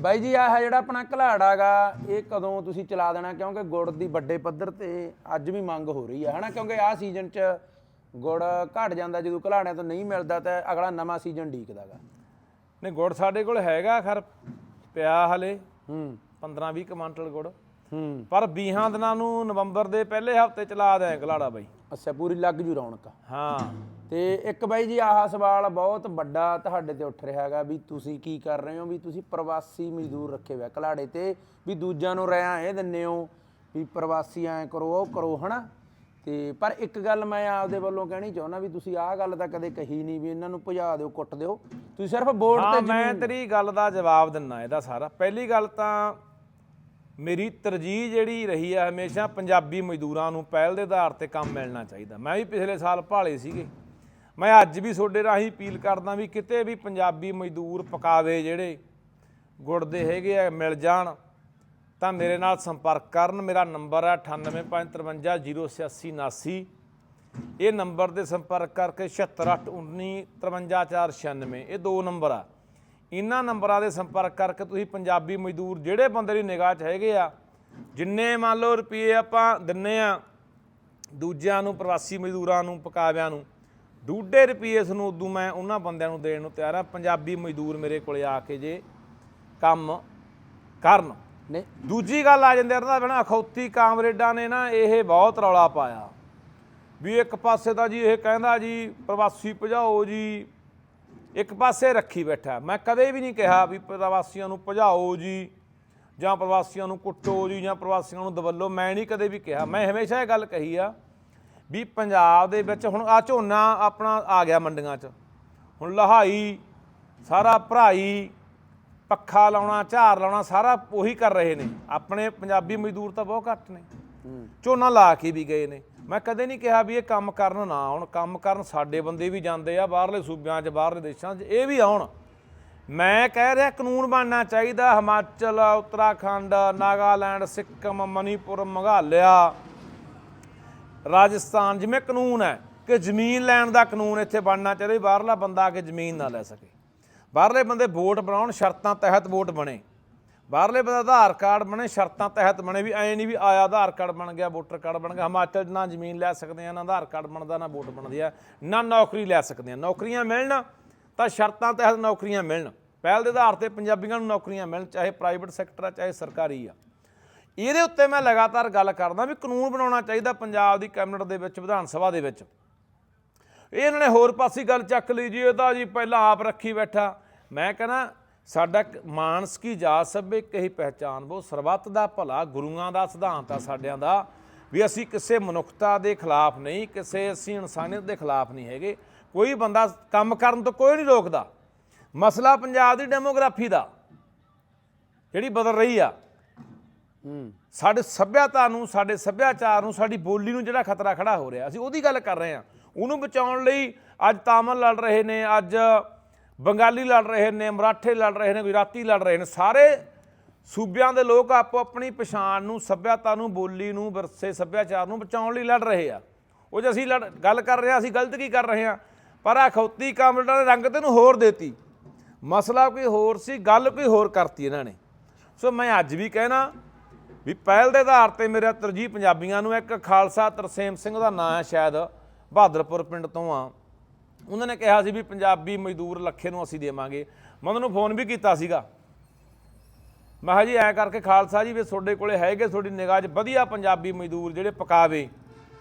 ਬਾਈ ਜੀ ਆਹ ਜਿਹੜਾ ਆਪਣਾ ਘਲਾੜਾਗਾ ਇਹ ਕਦੋਂ ਤੁਸੀਂ ਚਲਾ ਦੇਣਾ? ਕਿਉਂਕਿ ਗੁੜ ਦੀ ਵੱਡੇ ਪੱਧਰ ਤੇ ਅੱਜ ਵੀ ਮੰਗ ਹੋ ਰਹੀ ਹੈ ਹਨਾ? ਕਿਉਂਕਿ ਆਹ ਸੀਜ਼ਨ 'ਚ ਗੁੜ ਘਟ ਜਾਂਦਾ ਜਦੋਂ ਘਲਾੜਿਆਂ ਤੋਂ ਨਹੀਂ ਮਿਲਦਾ ਤਾਂ ਅਗਲਾ ਨਵਾਂ ਸੀਜ਼ਨ ਢੀਕਦਾਗਾ। ਨਹੀਂ ਗੁੜ ਸਾਡੇ ਕੋਲ ਹੈਗਾ ਖਰ ਪਿਆ ਹਲੇ। ਹੂੰ। 15 20 ਕੁਇੰਟਲ ਗੁੜ। ਹੂੰ। ਪਰ 20 ਦਿਨਾਂ ਨੂੰ ਨਵੰਬਰ ਦੇ ਪਹਿਲੇ ਹਫ਼ਤੇ ਚਲਾ ਦਿਆਂ ਗਲਾੜਾ ਬਾਈ। ਅੱਛਾ ਪੂਰੀ ਲੱਗ ਜੂ ਰੌਣਕ। ਹਾਂ। ਤੇ ਇੱਕ ਬਾਈ ਜੀ ਆਹ ਸਵਾਲ ਬਹੁਤ ਵੱਡਾ ਤੁਹਾਡੇ ਤੇ ਉੱਠ ਰਿਹਾ ਹੈਗਾ ਵੀ ਤੁਸੀਂ ਕੀ ਕਰ ਰਹੇ ਹੋ ਵੀ ਤੁਸੀਂ ਪ੍ਰਵਾਸੀ ਮਜ਼ਦੂਰ ਰੱਖੇ ਹੋਏ ਆ ਘਲਾੜੇ ਤੇ ਵੀ ਦੂਜਿਆਂ ਨੂੰ ਰਿਆਂ ਇਹ ਦਿੰਨੇ ਹੋ ਵੀ ਪ੍ਰਵਾਸੀ ਐ ਕਰੋ ਉਹ ਕਰੋ ਹਨਾ? ਤੇ ਪਰ ਇੱਕ ਗੱਲ ਮੈਂ ਆਪਦੇ ਵੱਲੋਂ ਕਹਿਣੀ ਚਾਹੁੰਦਾ ਵੀ ਤੁਸੀਂ ਆਹ ਗੱਲ ਤਾਂ ਕਦੇ ਕਹੀ ਨਹੀਂ ਵੀ ਇਹਨਾਂ ਨੂੰ ਭਜਾ ਦਿਓ ਕੁੱਟ ਦਿਓ। ਤੁਸੀਂ ਸਿਰਫ ਬੋਰਡ ਹਾਂ ਤੇ ਮੈਂ ਤੇਰੀ ਗੱਲ ਦਾ ਜਵਾਬ ਦਿੰਨਾ ਇਹਦਾ ਸਾਰਾ। ਪਹਿਲੀ ਗੱਲ ਤਾਂ ਮੇਰੀ ਤਰਜੀਹ ਜਿਹੜੀ ਰਹੀ ਆ ਹਮੇਸ਼ਾ ਪੰਜਾਬੀ ਮਜ਼ਦੂਰਾਂ ਨੂੰ ਪਹਿਲ ਦੇ ਆਧਾਰ ਤੇ ਕੰਮ ਮਿਲਣਾ ਚਾਹੀਦਾ। ਮੈਂ ਵੀ ਪਿਛਲੇ ਸਾਲ ਭਾਲੇ ਸੀਗੇ। ਮੈਂ ਅੱਜ ਵੀ ਤੁਹਾਡੇ ਰਾਹੀਂ ਅਪੀਲ ਕਰਦਾ ਵੀ ਕਿਤੇ ਵੀ ਪੰਜਾਬੀ ਮਜ਼ਦੂਰ ਪਕਾਵੇ ਜਿਹੜੇ ਗੁੜ ਦੇ ਹੈਗੇ ਆ, ਮਿਲ ਜਾਣ, ਤਾਂ ਮੇਰੇ ਨਾਲ ਸੰਪਰਕ ਕਰਨ। ਮੇਰਾ ਨੰਬਰ ਹੈ 9855088089 ਇਹ ਨੰਬਰ ਤੇ ਸੰਪਰਕ ਕਰਕੇ 7681935496 ਇਹ ਦੋ ਨੰਬਰ ਆ। ਇਹਨਾਂ ਨੰਬਰਾਂ ਦੇ ਸੰਪਰਕ ਕਰਕੇ ਤੁਸੀਂ ਪੰਜਾਬੀ ਮਜ਼ਦੂਰ ਜਿਹੜੇ ਬੰਦੇ ਦੀ ਨਿਗਾਹ 'ਚ ਹੈਗੇ ਆ, ਜਿੰਨੇ ਮੰਨ ਲਓ ਰੁਪਏ ਆਪਾਂ ਦਿੰਨੇ ਆ, ਦੂਜਿਆਂ ਨੂੰ, ਪ੍ਰਵਾਸੀ ਮਜ਼ਦੂਰਾਂ ਨੂੰ, ਪਕਾਵਿਆਂ ਨੂੰ ਡੂਢੇ ਰੁਪਏ ਨੂੰ ਉਦੋਂ ਮੈਂ ਉਹਨਾਂ ਬੰਦਿਆਂ ਨੂੰ ਦੇਣ ਨੂੰ ਤਿਆਰ ਆ ਪੰਜਾਬੀ ਮਜ਼ਦੂਰ ਮੇਰੇ ਕੋਲੇ ਆ ਕੇ ਜੇ ਕੰਮ ਕਰਨ। ਨਹੀਂ ਦੂਜੀ ਗੱਲ ਆ ਜਾਂਦੀ ਆ ਬਣਾ ਅਖੌਤੀ ਕਾਮਰੇਡਾਂ ਨੇ ਨਾ ਇਹ ਬਹੁਤ ਰੌਲਾ ਪਾਇਆ। ਵੀ ਇੱਕ ਪਾਸੇ ਤਾਂ ਜੀ ਇਹ ਕਹਿੰਦਾ ਜੀ ਪ੍ਰਵਾਸੀ ਭਜਾਓ ਜੀ ਇੱਕ ਪਾਸੇ ਰੱਖੀ ਬੈਠਾ। ਮੈਂ ਕਦੇ ਵੀ ਨਹੀਂ ਕਿਹਾ ਵੀ ਪ੍ਰਵਾਸੀਆਂ ਨੂੰ ਭਜਾਓ ਜੀ ਜਾਂ ਪ੍ਰਵਾਸੀਆਂ ਨੂੰ ਕੁੱਟੋ ਜੀ ਜਾਂ ਪ੍ਰਵਾਸੀਆਂ ਨੂੰ ਦਵੱਲੋ ਮੈਂ ਨਹੀਂ ਕਦੇ ਵੀ ਕਿਹਾ। ਮੈਂ ਹਮੇਸ਼ਾ ਇਹ ਗੱਲ ਕਹੀ ਆ ਵੀ ਪੰਜਾਬ ਦੇ ਵਿੱਚ ਹੁਣ ਆ ਝੋਨਾ ਆਪਣਾ ਆ ਗਿਆ ਮੰਡੀਆਂ 'ਚ। ਹੁਣ ਲਹਾਈ ਸਾਰਾ ਭਰਾਈ ਪੱਖਾ ਲਾਉਣਾ ਝਾਰ ਲਾਉਣਾ ਸਾਰਾ ਉਹੀ ਕਰ ਰਹੇ ਨੇ। ਆਪਣੇ ਪੰਜਾਬੀ ਮਜ਼ਦੂਰ ਤਾਂ ਬਹੁਤ ਘੱਟ ਨੇ। ਝੋਨਾ ਲਾ ਕੇ ਵੀ ਗਏ ਨੇ। ਮੈਂ ਕਦੇ ਨਹੀਂ ਕਿਹਾ ਵੀ ਇਹ ਕੰਮ ਕਰਨ ਨਾ ਆਉਣ। ਕੰਮ ਕਰਨ ਸਾਡੇ ਬੰਦੇ ਵੀ ਜਾਂਦੇ ਆ ਬਾਹਰਲੇ ਸੂਬਿਆਂ 'ਚ ਬਾਹਰਲੇ ਦੇਸ਼ਾਂ 'ਚ ਇਹ ਵੀ ਆਉਣ। ਮੈਂ ਕਹਿ ਰਿਹਾ ਕਾਨੂੰਨ ਬਣਨਾ ਚਾਹੀਦਾ। ਹਿਮਾਚਲ ਉੱਤਰਾਖੰਡ ਨਾਗਾਲੈਂਡ ਸਿੱਕਮ ਮਨੀਪੁਰ ਮੇਘਾਲਿਆ ਰਾਜਸਥਾਨ ਜਿਵੇਂ ਕਾਨੂੰਨ ਹੈ ਕਿ ਜ਼ਮੀਨ ਲੈਣ ਦਾ ਕਾਨੂੰਨ ਇੱਥੇ ਬਣਨਾ ਚਾਹੀਦਾ ਵੀ ਬਾਹਰਲਾ ਬੰਦਾ ਆ ਕੇ ਜ਼ਮੀਨ ਨਾ ਲੈ ਸਕੇ। ਬਾਹਰਲੇ ਬੰਦੇ ਵੋਟ ਬਣਾਉਣ, ਸ਼ਰਤਾਂ ਤਹਿਤ ਵੋਟ ਬਣੇ। ਬਾਹਰਲੇ ਬੰਦਾ ਆਧਾਰ ਕਾਰਡ ਬਣੇ, ਸ਼ਰਤਾਂ ਤਹਿਤ ਬਣੇ ਵੀ ਐ ਨਹੀਂ ਵੀ ਆਇਆ ਆਧਾਰ ਕਾਰਡ ਬਣ ਗਿਆ, ਵੋਟਰ ਕਾਰਡ ਬਣ ਗਿਆ। ਹਿਮਾਚਲ 'ਚ ਨਾ ਜ਼ਮੀਨ ਲੈ ਸਕਦੇ ਆ, ਨਾ ਆਧਾਰ ਕਾਰਡ ਬਣਦਾ, ਨਾ ਵੋਟ ਬਣਦੀ ਆ, ਨਾ ਨੌਕਰੀ ਲੈ ਸਕਦੇ ਆ। ਨੌਕਰੀਆਂ ਮਿਲਣ ਤਾਂ ਸ਼ਰਤਾਂ ਤਹਿਤ ਨੌਕਰੀਆਂ ਮਿਲਣ। ਪਹਿਲ ਦੇ ਆਧਾਰ ਤੇ ਪੰਜਾਬੀਆਂ ਨੂੰ ਨੌਕਰੀਆਂ ਮਿਲਣ, ਚਾਹੇ ਪ੍ਰਾਈਵੇਟ ਸੈਕਟਰ ਆ, ਚਾਹੇ ਸਰਕਾਰੀ ਆ। ਇਹਦੇ ਉੱਤੇ ਮੈਂ ਲਗਾਤਾਰ ਗੱਲ ਕਰਦਾ ਵੀ ਕਾਨੂੰਨ ਬਣਾਉਣਾ ਚਾਹੀਦਾ ਪੰਜਾਬ ਦੀ ਕੈਬਨਿਟ ਦੇ ਵਿੱਚ, ਵਿਧਾਨ ਸਭਾ ਦੇ ਵਿੱਚ। ਇਹਨਾਂ ਨੇ ਹੋਰ ਪਾਸੇ ਗੱਲ ਚੱਕ ਲਈ ਜੀ ਇਹ ਤਾਂ ਜੀ ਪਹਿਲਾਂ ਆਪ ਰੱਖੀ ਬੈਠਾ। ਮੈਂ ਕਹਿੰਦਾ, ਸਾਡਾ ਇੱਕ ਮਾਨਸ ਕੀ ਜਾਤ ਸਭੇ, ਕਹੀ ਪਹਿਚਾਨ ਉਹ ਸਰਬੱਤ ਦਾ ਭਲਾ, ਗੁਰੂਆਂ ਦਾ ਸਿਧਾਂਤ ਆ ਸਾਡਿਆਂ ਦਾ, ਵੀ ਅਸੀਂ ਕਿਸੇ ਮਨੁੱਖਤਾ ਦੇ ਖਿਲਾਫ ਨਹੀਂ, ਕਿਸੇ ਅਸੀਂ ਇਨਸਾਨੀਅਤ ਦੇ ਖਿਲਾਫ ਨਹੀਂ ਹੈਗੇ। ਕੋਈ ਬੰਦਾ ਕੰਮ ਕਰਨ ਤੋਂ ਕੋਈ ਨਹੀਂ ਰੋਕਦਾ। ਮਸਲਾ ਪੰਜਾਬ ਦੀ ਡੈਮੋਗ੍ਰਾਫੀ ਦਾ, ਜਿਹੜੀ ਬਦਲ ਰਹੀ ਆ। ਸਾਡੇ ਸੱਭਿਅਤਾ ਨੂੰ, ਸਾਡੇ ਸੱਭਿਆਚਾਰ ਨੂੰ, ਸਾਡੀ ਬੋਲੀ ਨੂੰ ਜਿਹੜਾ ਖਤਰਾ ਖੜਾ ਹੋ ਰਿਹਾ, ਅਸੀਂ ਉਹਦੀ ਗੱਲ ਕਰ ਰਹੇ ਹਾਂ। ਉਹਨੂੰ ਬਚਾਉਣ ਲਈ ਅੱਜ ਤਾਮਿਲ ਲੜ ਰਹੇ ਨੇ, ਅੱਜ ਬੰਗਾਲੀ ਲੜ ਰਹੇ ਨੇ, ਮਰਾਠੇ ਲੜ ਰਹੇ ਨੇ, ਗੁਜਰਾਤੀ ਲੜ ਰਹੇ ਨੇ। ਸਾਰੇ ਸੂਬਿਆਂ ਦੇ ਲੋਕ ਆਪੋ ਆਪਣੀ ਪਛਾਣ ਨੂੰ ਸੱਭਿਅਤਾ ਨੂੰ, ਬੋਲੀ ਨੂੰ ਵਿਰਸੇ ਸੱਭਿਆਚਾਰ ਨੂੰ ਬਚਾਉਣ ਲਈ ਲੜ ਰਹੇ ਆ। ਉਹ ਜੇ ਅਸੀਂ ਲੜ- ਗੱਲ ਕਰ ਰਹੇ ਹਾਂ, ਅਸੀਂ ਗਲਤ ਕੀ ਕਰ ਰਹੇ ਹਾਂ? ਪਰ ਅਖੌਤੀ ਖੌਤੀ ਕਾਮਰੇਡਾਂ ਨੇ ਰੰਗ ਤੈਨੂੰ ਹੋਰ ਦੇਤੀ। ਮਸਲਾ ਕੋਈ ਹੋਰ ਸੀ, ਗੱਲ ਕੋਈ ਹੋਰ ਕਰਤੀ ਇਹਨਾਂ ਨੇ। ਸੋ ਮੈਂ ਅੱਜ ਵੀ ਕਹਿਣਾ ਵੀ ਪਹਿਲ ਦੇ ਆਧਾਰ ਤੇ ਮੇਰਾ ਤਰਜੀਹ ਪੰਜਾਬੀਆਂ ਨੂੰ ਇੱਕ ਖਾਲਸਾ ਤਰਸੇਮ ਸਿੰਘ ਦਾ ਨਾਂ ਹੈ ਸ਼ਾਇਦ ਬਹਾਦਰਪੁਰ ਪਿੰਡ ਤੋਂ ਆ। ਉਹਨਾਂ ਨੇ ਕਿਹਾ ਸੀ ਵੀ ਪੰਜਾਬੀ ਮਜ਼ਦੂਰ ਲੱਖੇ ਨੂੰ ਅਸੀਂ ਦੇਵਾਂਗੇ। ਮੈਂ ਉਹਨਾਂ ਨੂੰ ਫੋਨ ਵੀ ਕੀਤਾ ਸੀਗਾ। ਮੈਂ ਕਿਹਾ ਜੀ ਐ ਕਰਕੇ ਖਾਲਸਾ ਜੀ ਵੀ ਤੁਹਾਡੇ ਕੋਲੇ ਹੈਗੇ ਤੁਹਾਡੀ ਨਿਗਾਹ 'ਚ ਵਧੀਆ ਪੰਜਾਬੀ ਮਜ਼ਦੂਰ ਜਿਹੜੇ ਪਕਾਵੇ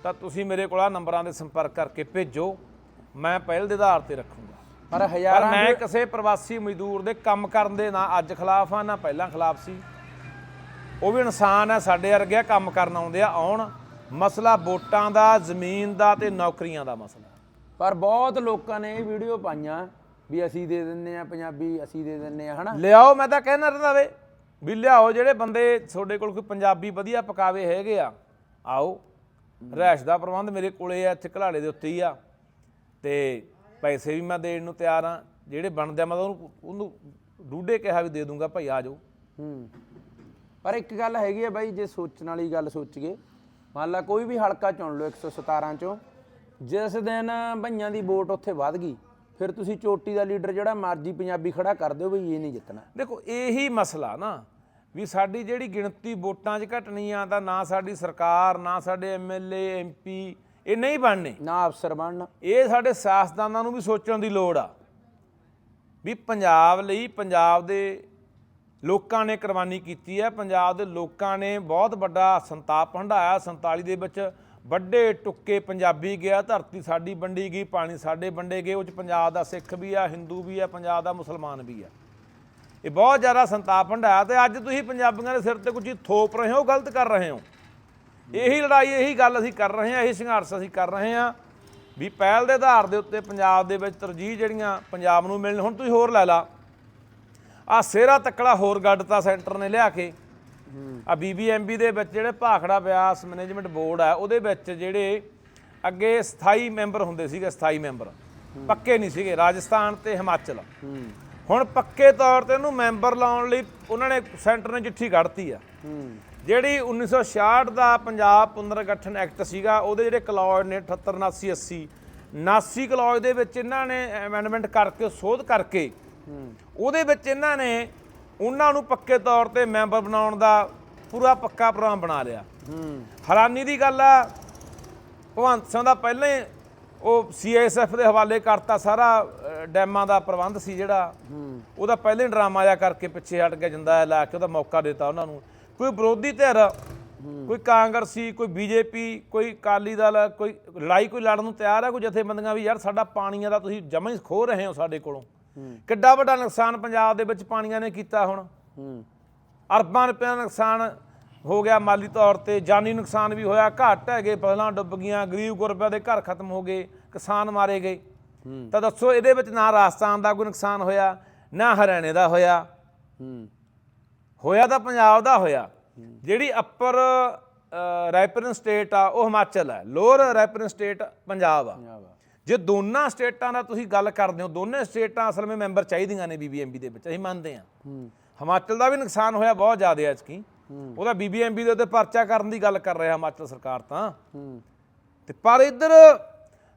ਤਾਂ ਤੁਸੀਂ ਮੇਰੇ ਕੋਲ ਆ ਨੰਬਰਾਂ ਦੇ ਸੰਪਰਕ ਕਰਕੇ ਭੇਜੋ। ਮੈਂ ਪਹਿਲ ਦੇ ਆਧਾਰ ਤੇ ਰੱਖੂੰਗਾ। ਪਰ ਪਰ ਹਜ਼ਾਰਾਂ ਮੈਂ ਕਿਸੇ ਪ੍ਰਵਾਸੀ ਮਜ਼ਦੂਰ ਦੇ ਕੰਮ ਕਰਨ ਦੇ ਨਾ ਅੱਜ ਖਿਲਾਫ ਆ ਨਾ ਪਹਿਲਾਂ ਖਿਲਾਫ ਸੀ। ਉਹ ਵੀ ਇਨਸਾਨ ਹੈ ਸਾਡੇ ਵਰਗੇ ਆ, ਕੰਮ ਕਰਨ ਆਉਂਦੇ ਆ ਆਉਣ। ਮਸਲਾ ਵੋਟਾਂ ਦਾ ਜ਼ਮੀਨ ਦਾ ਤੇ ਨੌਕਰੀਆਂ ਦਾ ਮਸਲਾ। ਪਰ ਬਹੁਤ ਲੋਕਾਂ ਨੇ ਇਹ ਵੀਡੀਓ ਪਾਈਆਂ ਵੀ ਅਸੀਂ ਦੇ ਦਿੰਨੇ ਆ ਪੰਜਾਬੀ ਅਸੀਂ ਦੇ ਦਿੰਨੇ ਆ ਹਨਾ? ਲਿਆਓ ਮੈਂ ਤਾਂ ਕਹਿਣਾ ਰਹਿੰਦਾ ਵੇ ਵੀ ਲਿਆਓ ਜਿਹੜੇ ਬੰਦੇ ਤੁਹਾਡੇ ਕੋਲ ਕੋਈ ਪੰਜਾਬੀ ਵਧੀਆ ਪਕਾਵੇ ਹੈਗੇ ਆ ਆਓ। ਰਹਿਸ਼ ਦਾ ਪ੍ਰਬੰਧ ਮੇਰੇ ਕੋਲੇ ਆ ਇੱਥੇ ਘਲਾੜੇ ਦੇ ਉੱਤੇ ਹੀ ਆ। ਤੇ ਪੈਸੇ ਵੀ ਮੈਂ ਦੇਣ ਨੂੰ ਤਿਆਰ ਆ ਜਿਹੜੇ ਬਣਦੇ ਆ ਮੈਂ ਤਾਂ ਉਹਨੂੰ ਉਹਨੂੰ ਡੂਡੇ ਕਿਹਾ ਵੀ ਦੇ ਦੂੰਗਾ ਭਾਈ ਆ ਜਾਓ। ਹੂੰ। ਪਰ ਇੱਕ ਗੱਲ ਹੈਗੀ ਆ ਬਾਈ ਜੇ ਸੋਚਣ ਵਾਲੀ ਗੱਲ ਸੋਚੀਏ ਮੰਨ ਲਾ ਕੋਈ ਵੀ ਹਲਕਾ ਚੁਣ ਲਓ 117 ਚੋਂ ਜਿਸ ਦਿਨ ਭਈਆਂ ਦੀ ਵੋਟ ਉੱਥੇ ਵੱਧ ਗਈ ਫਿਰ ਤੁਸੀਂ ਚੋਟੀ ਦਾ ਲੀਡਰ ਜਿਹੜਾ ਮਰਜ਼ੀ ਪੰਜਾਬੀ ਖੜਾ ਕਰ ਦਿਓ ਬਈ ਇਹ ਨਹੀਂ ਜਿੱਤਣਾ। ਦੇਖੋ ਇਹੀ ਮਸਲਾ ਨਾ ਵੀ ਸਾਡੀ ਜਿਹੜੀ ਗਿਣਤੀ ਵੋਟਾਂ 'ਚ ਘਟਣੀ ਆ ਤਾਂ ਨਾ ਸਾਡੀ ਸਰਕਾਰ ਨਾ ਸਾਡੇ ਐਮਐਲਏ ਐਮਪੀ ਇਹ ਨਹੀਂ ਬਣਨੇ। ਨਾ ਅਫਸਰ ਬਣਨ। ਇਹ ਸਾਡੇ ਸਿਆਸਤਦਾਨਾਂ ਨੂੰ ਵੀ ਸੋਚਣ ਦੀ ਲੋੜ ਆ ਵੀ ਪੰਜਾਬ ਲਈ ਪੰਜਾਬ ਦੇ ਲੋਕਾਂ ਨੇ ਕੁਰਬਾਨੀ ਕੀਤੀ ਹੈ। ਪੰਜਾਬ ਦੇ ਲੋਕਾਂ ਨੇ ਬਹੁਤ ਵੱਡਾ ਸੰਤਾਪ ਹੰਢਾਇਆ 47 ਦੇ ਵਿੱਚ ਵੱਡੇ ਟੁੱਕੇ ਪੰਜਾਬੀ ਗਿਆ, ਧਰਤੀ ਸਾਡੀ ਵੰਡੀ ਗਈ, ਪਾਣੀ ਸਾਡੇ ਵੰਡੇ ਗਏ। ਉਹ ਚ ਪੰਜਾਬ ਦਾ ਸਿੱਖ ਵੀ ਆ, ਹਿੰਦੂ ਵੀ ਆ, ਪੰਜਾਬ ਦਾ ਮੁਸਲਮਾਨ ਵੀ ਆ। ਇਹ ਬਹੁਤ ਜ਼ਿਆਦਾ ਸੰਤਾਪ ਹੰਢਾਇਆ ਤੇ ਅੱਜ ਤੁਸੀਂ ਪੰਜਾਬੀਆਂ ਦੇ ਸਿਰ ਤੇ ਕੁਝ ਥੋਪ ਰਹੇ ਹੋ, ਗਲਤ ਕਰ ਰਹੇ ਹੋ? ਇਹੀ ਲੜਾਈ, ਇਹੀ ਗੱਲ ਅਸੀਂ ਕਰ ਰਹੇ ਹਾਂ, ਇਹੀ ਸੰਘਰਸ਼ ਅਸੀਂ ਕਰ ਰਹੇ ਹਾਂ ਵੀ ਪਹਿਲ ਦੇ ਆਧਾਰ ਦੇ ਉੱਤੇ ਪੰਜਾਬ ਦੇ ਵਿੱਚ ਤਰਜੀਹ ਜਿਹੜੀਆਂ ਪੰਜਾਬ ਨੂੰ ਮਿਲਣ, ਹੁਣ ਤੁਸੀਂ ਹੋਰ ਲੈ ਲਾ। ਆ ਸੇਰਾ ਤੱਕੜਾ ਹੋਰ ਗੱਡਤਾ ਸੈਂਟਰ ਨੇ ਲਿਆ ਕੇ। ਆ ਬੀਬੀਐਮਬੀ ਦੇ ਵਿੱਚ ਜਿਹੜੇ ਭਾਖੜਾ ਬਿਆਸ ਮੈਨੇਜਮੈਂਟ ਬੋਰਡ ਆ, ਉਹਦੇ ਵਿੱਚ ਜਿਹੜੇ ਅੱਗੇ ਸਥਾਈ ਮੈਂਬਰ ਹੁੰਦੇ ਸੀਗੇ, ਸਥਾਈ ਮੈਂਬਰ। ਪੱਕੇ ਨਹੀਂ ਸੀਗੇ, ਰਾਜਸਥਾਨ ਤੇ ਹਿਮਾਚਲ। ਹੁਣ ਪੱਕੇ ਤੌਰ ਤੇ ਉਹਨੂੰ ਮੈਂਬਰ ਲਾਉਣ ਲਈ ਉਹਨਾਂ ਨੇ ਸੈਂਟਰ ਨੇ ਚਿੱਠੀ ਕੱਢਤੀ ਆ। ਹੂੰ ਜਿਹੜੀ 1966 ਦਾ ਪੰਜਾਬ ਪੁਨਰਗਠਨ ਐਕਟ ਸੀਗਾ, ਉਹਦੇ ਜਿਹੜੇ ਕਲੌਜ ਨੇ 78 79 80 79 ਕਲੌਜ ਦੇ ਵਿੱਚ ਇਹਨਾਂ ਨੇ ਐਮੈਂਡਮੈਂਟ ਕਰਕੇ ਸੋਧ ਕਰਕੇ ਉਹਦੇ ਵਿੱਚ ਇਹਨਾਂ ਨੇ ਉਹਨਾਂ ਨੂੰ ਪੱਕੇ ਤੌਰ ਤੇ ਮੈਂਬਰ ਬਣਾਉਣ ਦਾ ਪੂਰਾ ਪੱਕਾ ਪ੍ਰੋਗਰਾਮ ਬਣਾ ਲਿਆ। ਹੈਰਾਨੀ ਦੀ ਗੱਲ ਆ, ਭਗਵੰਤ ਸਿੰਘ ਦਾ ਪਹਿਲਾਂ ਹੀ ਉਹ ਸੀਐਸਐਫ ਦੇ ਹਵਾਲੇ ਕਰਤਾ ਸਾਰਾ ਡੈਮਾਂ ਦਾ ਪ੍ਰਬੰਧ ਸੀ ਜਿਹੜਾ। ਉਹਦਾ ਪਹਿਲਾਂ ਡਰਾਮਾ ਜਿਹਾ ਕਰਕੇ ਪਿੱਛੇ ਹਟ ਗਿਆ ਜਿੰਦਾ ਹੈ ਲਾ ਕੇ ਉਹਦਾ ਮੌਕਾ ਦਿੱਤਾ ਉਹਨਾਂ ਨੂੰ। ਕੋਈ ਵਿਰੋਧੀ ਧਿਰ, ਕੋਈ ਕਾਂਗਰਸੀ, ਕੋਈ ਬੀਜੇਪੀ ਕੋਈ ਕਾਲੀ ਦਲ, ਕੋਈ ਲੜਾਈ ਕੋਈ ਲੜਨ ਨੂੰ ਤਿਆਰ ਆ, ਕੋਈ ਜਥੇਬੰਦੀਆਂ ਵੀ, ਯਾਰ ਸਾਡਾ ਪਾਣੀਆਂ ਦਾ ਤੁਸੀਂ ਜਮਾ ਹੀ ਖੋ ਰਹੇ ਹੋ ਸਾਡੇ ਕੋਲੋਂ। ਕਿੱਡਾ ਵੱਡਾ ਨੁਕਸਾਨ ਪੰਜਾਬ ਦੇ ਵਿੱਚ ਪਾਣੀਆਂ ਨੇ ਕੀਤਾ ਹੁਣ। ਹੂੰ। ਅਰਬਾਂ ਰੁਪਏ ਦਾ ਨੁਕਸਾਨ ਹੋ ਗਿਆ ਮਾਲੀ ਤੌਰ ਤੇ ਜਾਨੀ ਨੁਕਸਾਨ ਵੀ ਹੋਇਆ ਘੱਟ ਹੈਗੇ ਫਸਲਾਂ ਡੁੱਬ ਗਈਆਂ ਗਰੀਬ ਗੁਰਬਿਆਂ ਦੇ ਘਰ ਖਤਮ ਹੋ ਗਏ ਕਿਸਾਨ ਮਾਰੇ ਗਏ। ਤਾਂ ਦੱਸੋ ਇਹਦੇ ਵਿੱਚ ਨਾ ਰਾਜਸਥਾਨ ਦਾ ਕੋਈ ਨੁਕਸਾਨ ਹੋਇਆ ਨਾ ਹਰਿਆਣੇ ਦਾ ਹੋਇਆ। ਹੂੰ। ਹੋਇਆ ਤਾਂ ਪੰਜਾਬ ਦਾ ਹੋਇਆ। ਜਿਹੜੀ ਅੱਪਰ ਰੈਪਰਨ ਸਟੇਟ ਆ ਉਹ ਹਿਮਾਚਲ ਹੈ ਲੋਅਰ ਰੈਪਰਨ ਸਟੇਟ ਪੰਜਾਬ ਆ। ਪੰਜਾਬ ਆ। ਜੇ ਦੋਨਾਂ ਸਟੇਟਾਂ ਦਾ ਤੁਸੀਂ ਗੱਲ ਕਰਦੇ ਹੋ ਦੋਨੇ ਸਟੇਟਾਂ ਅਸਲ ਵਿੱਚ ਮੈਂਬਰ ਚਾਹੀਦੀਆਂ ਨੇ ਬੀਬੀਐਮਬੀ ਦੇ ਵਿੱਚ ਅਸੀਂ ਮੰਨਦੇ ਹਾਂ। ਹਿਮਾਚਲ ਦਾ ਵੀ ਨੁਕਸਾਨ ਹੋਇਆ ਬਹੁਤ ਜ਼ਿਆਦਾ ਐ ਕੀ ਉਹਦਾ ਬੀਬੀਐਮਬੀ ਦੇ ਉੱਤੇ ਪਰਚਾ ਕਰਨ ਦੀ ਗੱਲ ਕਰ ਰਿਹਾ ਹਿਮਾਚਲ ਸਰਕਾਰ ਤਾਂ। ਤੇ ਪਰ ਇੱਧਰ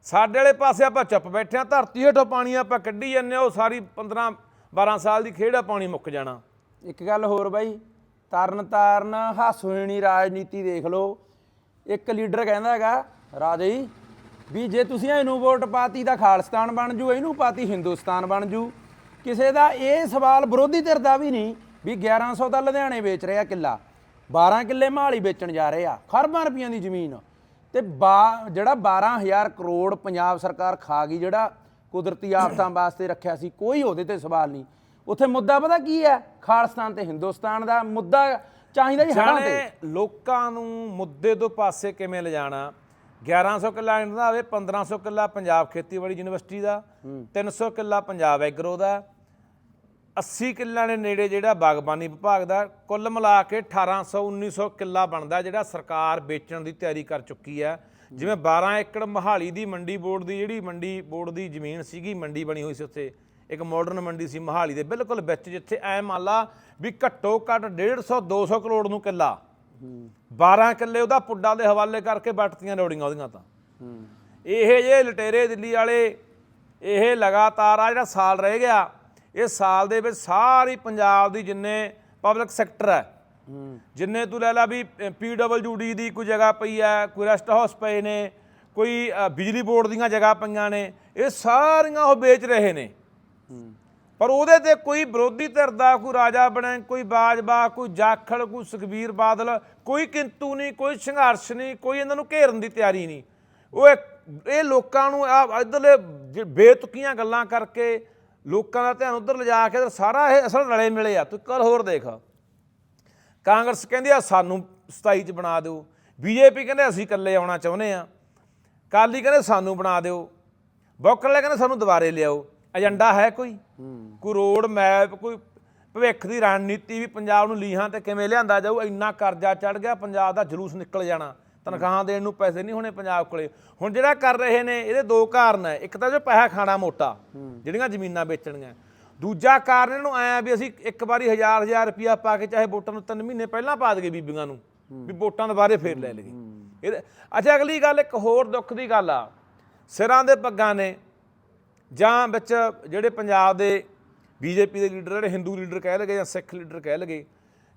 ਸਾਡੇ ਵਾਲੇ ਪਾਸੇ ਆਪਾਂ ਚੁੱਪ ਬੈਠੇ ਆ ਧਰਤੀ ਹੇਠੋਂ ਪਾਣੀ ਆਪਾਂ ਕੱਢੀ ਜਾਂਦੇ ਹਾਂ, ਉਹ ਸਾਰੀ 15 12 ਸਾਲ ਦੀ ਖੇਡ ਆ ਪਾਣੀ ਮੁੱਕ ਜਾਣਾ। ਇੱਕ ਗੱਲ ਹੋਰ ਬਾਈ ਤਰਨ ਤਾਰਨ ਹਾਸੋਹੀਣੀ ਰਾਜਨੀਤੀ ਦੇਖ ਲਓ ਇੱਕ ਲੀਡਰ ਕਹਿੰਦਾ ਹੈਗਾ ਰਾਜੇ ਜੀ ਵੀ ਜੇ ਤੁਸੀਂ ਇਹਨੂੰ ਵੋਟ ਪਾਤੀ ਤਾਂ ਖਾਲਿਸਤਾਨ ਬਣ ਜੂ, ਇਹਨੂੰ ਪਾਤੀ ਹਿੰਦੁਸਤਾਨ ਬਣ ਜੂ। ਕਿਸੇ ਦਾ ਇਹ ਸਵਾਲ ਵਿਰੋਧੀ ਧਿਰ ਦਾ ਵੀ ਨਹੀਂ ਵੀ 1100 ਦਾ ਲੁਧਿਆਣੇ ਵੇਚ ਰਿਹਾ ਕਿੱਲਾ 12 ਕਿੱਲੇ ਮਹਾਲੀ ਵੇਚਣ ਜਾ ਰਹੇ ਆ ਖਰਬਾਂ ਰੁਪਈਆਂ ਦੀ ਜ਼ਮੀਨ। ਤੇ ਬਾ- ਜਿਹੜਾ 12000 ਕਰੋੜ ਪੰਜਾਬ ਸਰਕਾਰ ਖਾ ਗਈ, ਜਿਹੜਾ ਕੁਦਰਤੀ ਆਫਤਾਂ ਵਾਸਤੇ ਰੱਖਿਆ ਸੀ, ਕੋਈ ਉਹਦੇ ਤੇ ਸਵਾਲ ਨਹੀਂ। ਉੱਥੇ ਮੁੱਦਾ ਪਤਾ ਕੀ ਹੈ? ਖਾਲਿਸਤਾਨ ਤੇ ਹਿੰਦੁਸਤਾਨ ਦਾ ਮੁੱਦਾ ਚਾਹੀਦਾ ਜੀ ਹੜਾਂ ਤੇ। ਲੋਕਾਂ ਨੂੰ ਮੁੱਦੇ ਤੋਂ ਪਾਸੇ ਕਿਵੇਂ ਲਿਜਾਣਾ? 1100 ਕਿੱਲਾ ਇਹਨਾਂ ਦਾ ਹੋਵੇ 1500 ਕਿੱਲਾ ਪੰਜਾਬ ਖੇਤੀਬਾੜੀ ਯੂਨੀਵਰਸਿਟੀ ਦਾ 300 ਕਿੱਲਾ ਪੰਜਾਬ ਐਗਰੋ ਦਾ 80 ਕਿੱਲਾ ਦੇ ਨੇੜੇ ਜਿਹੜਾ ਬਾਗਬਾਨੀ ਵਿਭਾਗ ਦਾ ਕੁੱਲ ਮਿਲਾ ਕੇ 1800 1900 ਕਿੱਲਾ ਬਣਦਾ ਜਿਹੜਾ ਸਰਕਾਰ ਵੇਚਣ ਦੀ ਤਿਆਰੀ ਕਰ ਚੁੱਕੀ ਹੈ। ਜਿਵੇਂ 12 ਏਕੜ ਮਹਾਲੀ ਦੀ ਮੰਡੀ ਬੋਰਡ ਦੀ ਜਿਹੜੀ ਮੰਡੀ ਬੋਰਡ ਦੀ ਜ਼ਮੀਨ ਸੀਗੀ ਮੰਡੀ ਬਣੀ ਹੋਈ ਸੀ ਉੱਥੇ ਇੱਕ ਮਾਡਰਨ ਮੰਡੀ ਸੀ ਮਹਾਲੀ ਦੇ ਬਿਲਕੁਲ ਵਿੱਚ ਜਿੱਥੇ ਐ ਮੰਨ ਲਾ ਵੀ ਘੱਟੋ ਘੱਟ 150 200 ਕਰੋੜ ਨੂੰ ਕਿੱਲਾ 12 ਕਿੱਲੇ ਉਹਦਾ ਪੁੱਡਾ ਦੇ ਹਵਾਲੇ ਕਰਕੇ ਵੱਟਤੀਆਂ ਰੋੜੀਆਂ ਉਹਦੀਆਂ ਤਾਂ। ਇਹ ਜੇ ਲਟੇਰੇ ਦਿੱਲੀ ਵਾਲੇ, ਇਹ ਲਗਾਤਾਰ ਆ ਜਿਹੜਾ ਸਾਲ ਰਹਿ ਗਿਆ, ਇਹ ਸਾਲ ਦੇ ਵਿੱਚ ਸਾਰੀ ਪੰਜਾਬ ਦੀ ਜਿੰਨੇ ਪਬਲਿਕ ਸੈਕਟਰ ਹੈ, ਜਿੰਨੇ ਤੂੰ ਲੈ ਲਾ ਵੀ ਪੀਡਬਲਯੂਡੀ ਦੀ ਕੋਈ ਜਗ੍ਹਾ ਪਈ ਹੈ, ਕੋਈ ਰੈਸਟ ਹਾਊਸ ਪਏ ਨੇ, ਕੋਈ ਬਿਜਲੀ ਬੋਰਡ ਦੀਆਂ ਜਗ੍ਹਾ ਪਈਆਂ ਨੇ, ਇਹ ਸਾਰੀਆਂ ਉਹ ਵੇਚ ਰਹੇ ਨੇ। ਪਰ ਉਹਦੇ ਤੇ ਕੋਈ ਵਿਰੋਧੀ ਧਿਰ ਦਾ, ਕੋਈ ਰਾਜਾ ਬਣੇ, ਕੋਈ ਬਾਜਵਾ, ਕੋਈ ਜਾਖੜ, ਕੋਈ ਸੁਖਬੀਰ ਬਾਦਲ, ਕੋਈ ਕਿੰਤੂ ਨਹੀਂ, ਕੋਈ ਸੰਘਰਸ਼ ਨਹੀਂ, ਕੋਈ ਇਹਨਾਂ ਨੂੰ ਘੇਰਨ ਦੀ ਤਿਆਰੀ ਨਹੀਂ। ਉਹ ਇਹ ਲੋਕਾਂ ਨੂੰ ਆ, ਇਧਰਲੇ ਬੇਤੁਕੀਆਂ ਗੱਲਾਂ ਕਰਕੇ ਲੋਕਾਂ ਦਾ ਧਿਆਨ ਉਧਰ ਲਿਜਾ ਕੇ ਸਾਰਾ ਇਹ ਅਸਲ ਰਲੇ ਮਿਲੇ ਆ। ਤੂੰ ਕੱਲ ਹੋਰ ਦੇਖ। ਕਾਂਗਰਸ ਕਹਿੰਦੀ ਆ, ਸਾਨੂੰ 27 ਚ ਬਣਾ ਦਿਓ। ਬੀਜੇਪੀ ਕਹਿੰਦੇ, ਅਸੀਂ ਇਕੱਲੇ ਆਉਣਾ ਚਾਹੁੰਦੇ ਆ। ਕਾਲੀ ਕਹਿੰਦੇ, ਸਾਨੂੰ ਬਣਾ ਦਿਓ। ਬੋਕਰਲੇ ਕਹਿੰਦੇ, ਸਾਨੂੰ ਦੁਬਾਰੇ ਲਿਆਓ। ਏਜੰਡਾ ਹੈ ਕੋਈ? ਕੋਈ ਰੋਡ ਮੈਪ ਕੋਈ ਭਵਿੱਖ ਦੀ ਰਣਨੀਤੀ ਵੀ ਪੰਜਾਬ ਨੂੰ ਲੀਹਾਂ ਤੇ ਕਿਵੇਂ ਲਿਆਂਦਾ ਜਾਊ? ਇੰਨਾ ਕਰਜ਼ਾ ਚੜ ਗਿਆ ਪੰਜਾਬ ਦਾ ਜਲੂਸ ਨਿਕਲ ਜਾਣਾ। ਤਨਖਾਹਾਂ ਦੇਣ ਨੂੰ ਪੈਸੇ ਨਹੀਂ ਹੋਣੇ ਪੰਜਾਬ ਕੋਲੇ। ਹੁਣ ਜਿਹੜਾ ਕਰ ਰਹੇ ਨੇ ਇਹਦੇ ਦੋ ਕਾਰਨ ਹੈ। ਇੱਕ ਤਾਂ ਜੋ ਪੈਸਾ ਖਾਣਾ ਮੋਟਾ ਜਿਹੜੀਆਂ ਜ਼ਮੀਨਾਂ ਵੇਚਣੀਆਂ। ਦੂਜਾ ਕਾਰਨ ਇਹਨੂੰ ਆਇਆ ਵੀ ਅਸੀਂ ਇੱਕ ਵਾਰੀ ਹਜ਼ਾਰ ਹਜ਼ਾਰ ਰੁਪਿਆ ਪਾ ਕੇ ਚਾਹੇ ਵੋਟਾਂ ਨੂੰ ਤਿੰਨ ਮਹੀਨੇ ਪਹਿਲਾਂ ਪਾ ਦਈਏ ਬੀਬੀਆਂ ਨੂੰ ਵੀ ਵੋਟਾਂ ਦੁਬਾਰੇ ਫੇਰ ਲੈ ਇਹਦੇ ਅੱਛਾ ਅਗਲੀ ਗੱਲ ਇੱਕ ਹੋਰ ਦੁੱਖ ਦੀ ਗੱਲ ਆ। ਸਿਰਾਂ ਦੇ ਪੱਗਾਂ ਨੇ ਜਾਂ ਵਿੱਚ ਜਿਹੜੇ ਪੰਜਾਬ ਦੇ ਬੀਜੇਪੀ ਦੇ ਲੀਡਰ ਜਿਹੜੇ ਹਿੰਦੂ ਲੀਡਰ ਕਹਿ ਲਗੇ ਜਾਂ ਸਿੱਖ ਲੀਡਰ ਕਹਿ ਲਗੇ,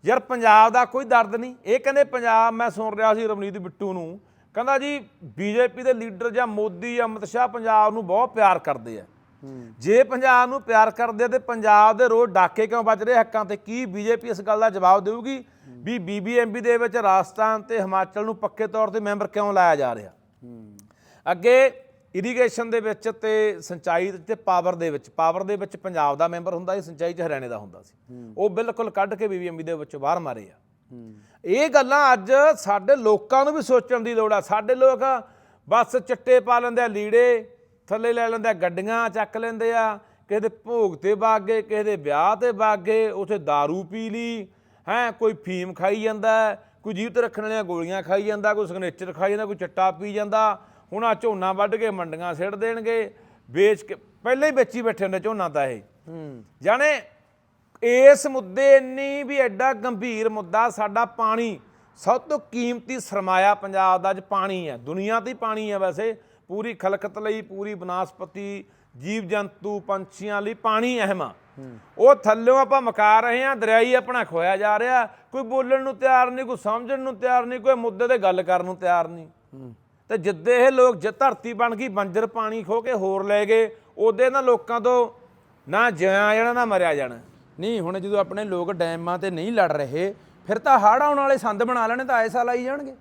ਯਾਰ ਪੰਜਾਬ ਦਾ ਕੋਈ ਦਰਦ ਨਹੀਂ। ਇਹ ਕਹਿੰਦੇ ਪੰਜਾਬ, ਮੈਂ ਸੁਣ ਰਿਹਾ ਸੀ ਰਵਨੀਤ ਬਿੱਟੂ ਨੂੰ, ਕਹਿੰਦਾ ਜੀ ਬੀਜੇਪੀ ਦੇ ਲੀਡਰ ਜਾਂ ਮੋਦੀ ਅਮਿਤ ਸ਼ਾਹ ਪੰਜਾਬ ਨੂੰ ਬਹੁਤ ਪਿਆਰ ਕਰਦੇ ਆ। ਜੇ ਪੰਜਾਬ ਨੂੰ ਪਿਆਰ ਕਰਦੇ ਆ ਤੇ ਪੰਜਾਬ ਦੇ ਰੋਜ਼ ਡਾਕੇ ਕਿਉਂ ਵੱਜ ਰਹੇ ਹੱਕਾਂ ਤੇ? ਕੀ ਬੀਜੇਪੀ ਇਸ ਗੱਲ ਦਾ ਜਵਾਬ ਦੇਊਗੀ ਵੀ ਬੀਬੀਐਮਬੀ ਦੇ ਵਿੱਚ ਰਾਜਸਥਾਨ ਤੇ ਹਿਮਾਚਲ ਨੂੰ ਪੱਕੇ ਤੌਰ ਤੇ ਮੈਂਬਰ ਕਿਉਂ ਲਾਇਆ ਜਾ ਰਿਹਾ? ਅੱਗੇ ਇਰੀਗੇਸ਼ਨ ਦੇ ਵਿੱਚ ਤੇ ਸਿੰਚਾਈ ਤੇ ਪਾਵਰ ਦੇ ਵਿੱਚ ਪਾਵਰ ਦੇ ਵਿੱਚ ਪੰਜਾਬ ਦਾ ਮੈਂਬਰ ਹੁੰਦਾ ਸੀ ਸਿੰਚਾਈ 'ਚ ਹਰਿਆਣੇ ਦਾ ਹੁੰਦਾ ਸੀ। ਉਹ ਬਿਲਕੁਲ ਕੱਢ ਕੇ ਬੀਬੀਐਮਬੀ ਦੇ ਵਿੱਚ ਬਾਹਰ ਮਾਰੇ ਆ। ਇਹ ਗੱਲਾਂ ਅੱਜ ਸਾਡੇ ਲੋਕਾਂ ਨੂੰ ਵੀ ਸੋਚਣ ਦੀ ਲੋੜ ਆ। ਸਾਡੇ ਲੋਕ ਬਸ ਚਿੱਟੇ ਪਾ ਲੈਂਦੇ ਆ ਲੀੜੇ ਥੱਲੇ ਲੈ ਲੈਂਦੇ ਆ ਗੱਡੀਆਂ ਚੱਕ ਲੈਂਦੇ ਆ। ਕਿਸੇ ਦੇ ਭੋਗ ਤੇ ਵਗ ਗਏ ਕਿਸੇ ਦੇ ਵਿਆਹ ਤੇ ਵਗ ਗਏ ਉਥੇ दारू ਪੀ ਲਈ ਹੈ ਕੋਈ ਫੀਮ ਖਾਈ ਜਾਂਦਾ ਕੋਈ ਜੀਵ ਤੇ ਰੱਖਣ ਵਾਲੀਆਂ ਗੋਲੀਆਂ ਖਾਈ ਜਾਂਦਾ ਕੋਈ ਸਿਗਨੇਚਰ ਖਾਈ ਜਾਂਦਾ ਕੋਈ ਚੱਟਾ ਪੀ ਜਾਂਦਾ। ਹੁਣ ਆ ਝੋਨਾ ਵੱਢ ਕੇ ਮੰਡੀਆਂ ਸਿੱਟ ਦੇਣਗੇ ਵੇਚ ਕੇ ਪਹਿਲਾਂ ਹੀ ਵੇਚੀ ਬੈਠੇ ਹੁੰਦੇ ਝੋਨਾ ਤਾਂ ਇਹ। ਹੂੰ। ਜਾਣੇ ਇਸ ਮੁੱਦੇ ਇੰਨੀ ਵੀ ਐਡਾ ਗੰਭੀਰ ਮੁੱਦਾ ਸਾਡਾ ਪਾਣੀ ਸਭ ਤੋਂ ਕੀਮਤੀ ਸਰਮਾਇਆ ਪੰਜਾਬ ਦਾ ਅੱਜ ਪਾਣੀ ਹੈ। ਦੁਨੀਆ ਤੇ ਪਾਣੀ ਹੈ ਵੈਸੇ। ਪੂਰੀ ਖਲਕਤ ਲਈ ਪੂਰੀ ਬਨਸਪਤੀ ਜੀਵ ਜੰਤੂ ਪੰਛੀਆਂ ਲਈ ਪਾਣੀ ਅਹਿਮ ਆ। ਉਹ ਥੱਲਿਓਂ ਆਪਾਂ ਮਕਾ ਰਹੇ ਆ ਦਰਿਆਈ ਆਪਣਾ ਖੋਇਆ ਜਾ ਰਿਹਾ। ਕੋਈ ਬੋਲਣ ਨੂੰ ਤਿਆਰ ਨਹੀਂ ਕੋਈ ਸਮਝਣ ਨੂੰ ਤਿਆਰ ਨਹੀਂ ਕੋਈ ਮੁੱਦੇ ਤੇ ਗੱਲ ਕਰਨ ਨੂੰ ਤਿਆਰ ਨਹੀਂ। ਤੇ ਜਿੱਦੇ ਇਹ ਲੋਕ ਜੇ ਧਰਤੀ ਬਣ ਗਈ ਬੰਜਰ ਪਾਣੀ ਖੋ ਕੇ ਹੋਰ ਲੈ ਗਏ ਉਹਦੇ ਨਾ ਲੋਕਾਂ ਤੋਂ ਨਾ ਜਿਆ ਜਾਣਾ ਨਾ ਮਰਿਆ ਜਾਣਾ। ਨਹੀਂ ਹੁਣ ਜਦੋਂ ਆਪਣੇ ਲੋਕ ਡੈਮਾਂ ਤੇ ਨਹੀਂ ਲੜ ਰਹੇ ਫਿਰ ਤਾਂ ਹੜ੍ਹ ਆਉਣ ਵਾਲੇ ਸੰਦ ਬਣਾ ਲੈਣੇ ਤਾਂ ਐਸਾ ਲਾਈ ਜਾਣਗੇ।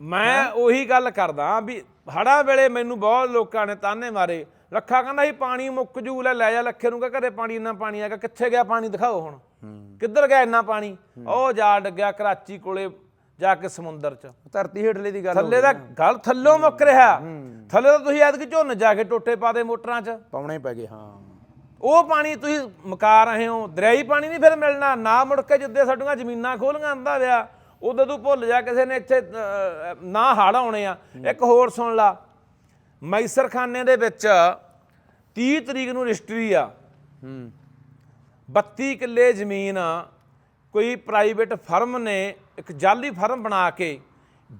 ਮੈਂ ਉਹੀ ਗੱਲ ਕਰਦਾ ਵੀ ਹੜਾ ਵੇਲੇ ਮੈਨੂੰ ਬਹੁਤ ਲੋਕਾਂ ਨੇ ਤਾਨੇ ਮਾਰੇ। ਲੱਖਾ ਕਹਿੰਦਾ ਸੀ ਪਾਣੀ ਮੁੱਕ ਜੂ ਲੈ ਲੈ ਜਾ ਲੱਖੇ ਨੂੰ ਕਹ ਘਰੇ ਪਾਣੀ ਇੰਨਾ ਪਾਣੀ ਆਗਾ ਕਿੱਥੇ ਗਿਆ ਪਾਣੀ ਦਿਖਾਓ ਹੁਣ? ਕਿੱਧਰ ਗਿਆ ਇੰਨਾ ਪਾਣੀ? ਉਹ ਜਾ ਡੱਗਿਆ ਕਰਾਚੀ ਕੋਲੇ ਜਾ ਕੇ ਸਮੁੰਦਰ 'ਚ। ਧਰਤੀ ਹੇਠਲੇ ਦੀ ਗੱਲ ਹੋ ਥੱਲੇ ਦਾ ਗਲ ਥੱਲੋਂ ਮੁੱਕ ਰਿਹਾ। ਥੱਲੇ ਤਾਂ ਤੁਸੀਂ ਐਤਕੀ ਝੁੰਨ ਜਾ ਕੇ ਟੋਟੇ ਪਾ ਦੇ ਮੋਟਰਾਂ 'ਚ। ਪਾਉਣੇ ਪੈ ਗਏ ਹਾਂ। ਉਹ ਪਾਣੀ ਤੁਸੀਂ ਮਕਾ ਰਹੇ ਹੋ। ਦਰਿਆਈ ਪਾਣੀ ਨਹੀਂ ਫਿਰ ਮਿਲਣਾ। ਨਾ ਮੁੜ ਕੇ ਜਿੱਦੇ ਸਾਡੀਆਂ ਜ਼ਮੀਨਾਂ ਖੋਲੀਆਂ ਆਂਦਾ ਵਿਆ ਉਦੋਂ ਤੂੰ ਭੁੱਲ ਜਾ ਕਿਸੇ ਨੇ ਇੱਥੇ ਅਹ, ਨਾ ਹੜ ਆਉਣੇ ਆ। ਇੱਕ ਹੋਰ ਸੁਣ ਲਾ। ਮੈਸਰਖਾਨੇ ਦੇ ਵਿੱਚ 30 ਤਰੀਕ ਨੂੰ ਰਜਿਸਟਰੀ ਆ। ਹੂੰ। 32 ਕਿੱਲੇ ਜ਼ਮੀਨ ਕੋਈ ਪ੍ਰਾਈਵੇਟ ਫਰਮ ਨੇ ਇੱਕ ਜਾਲੀ ਫਰਮ ਬਣਾ ਕੇ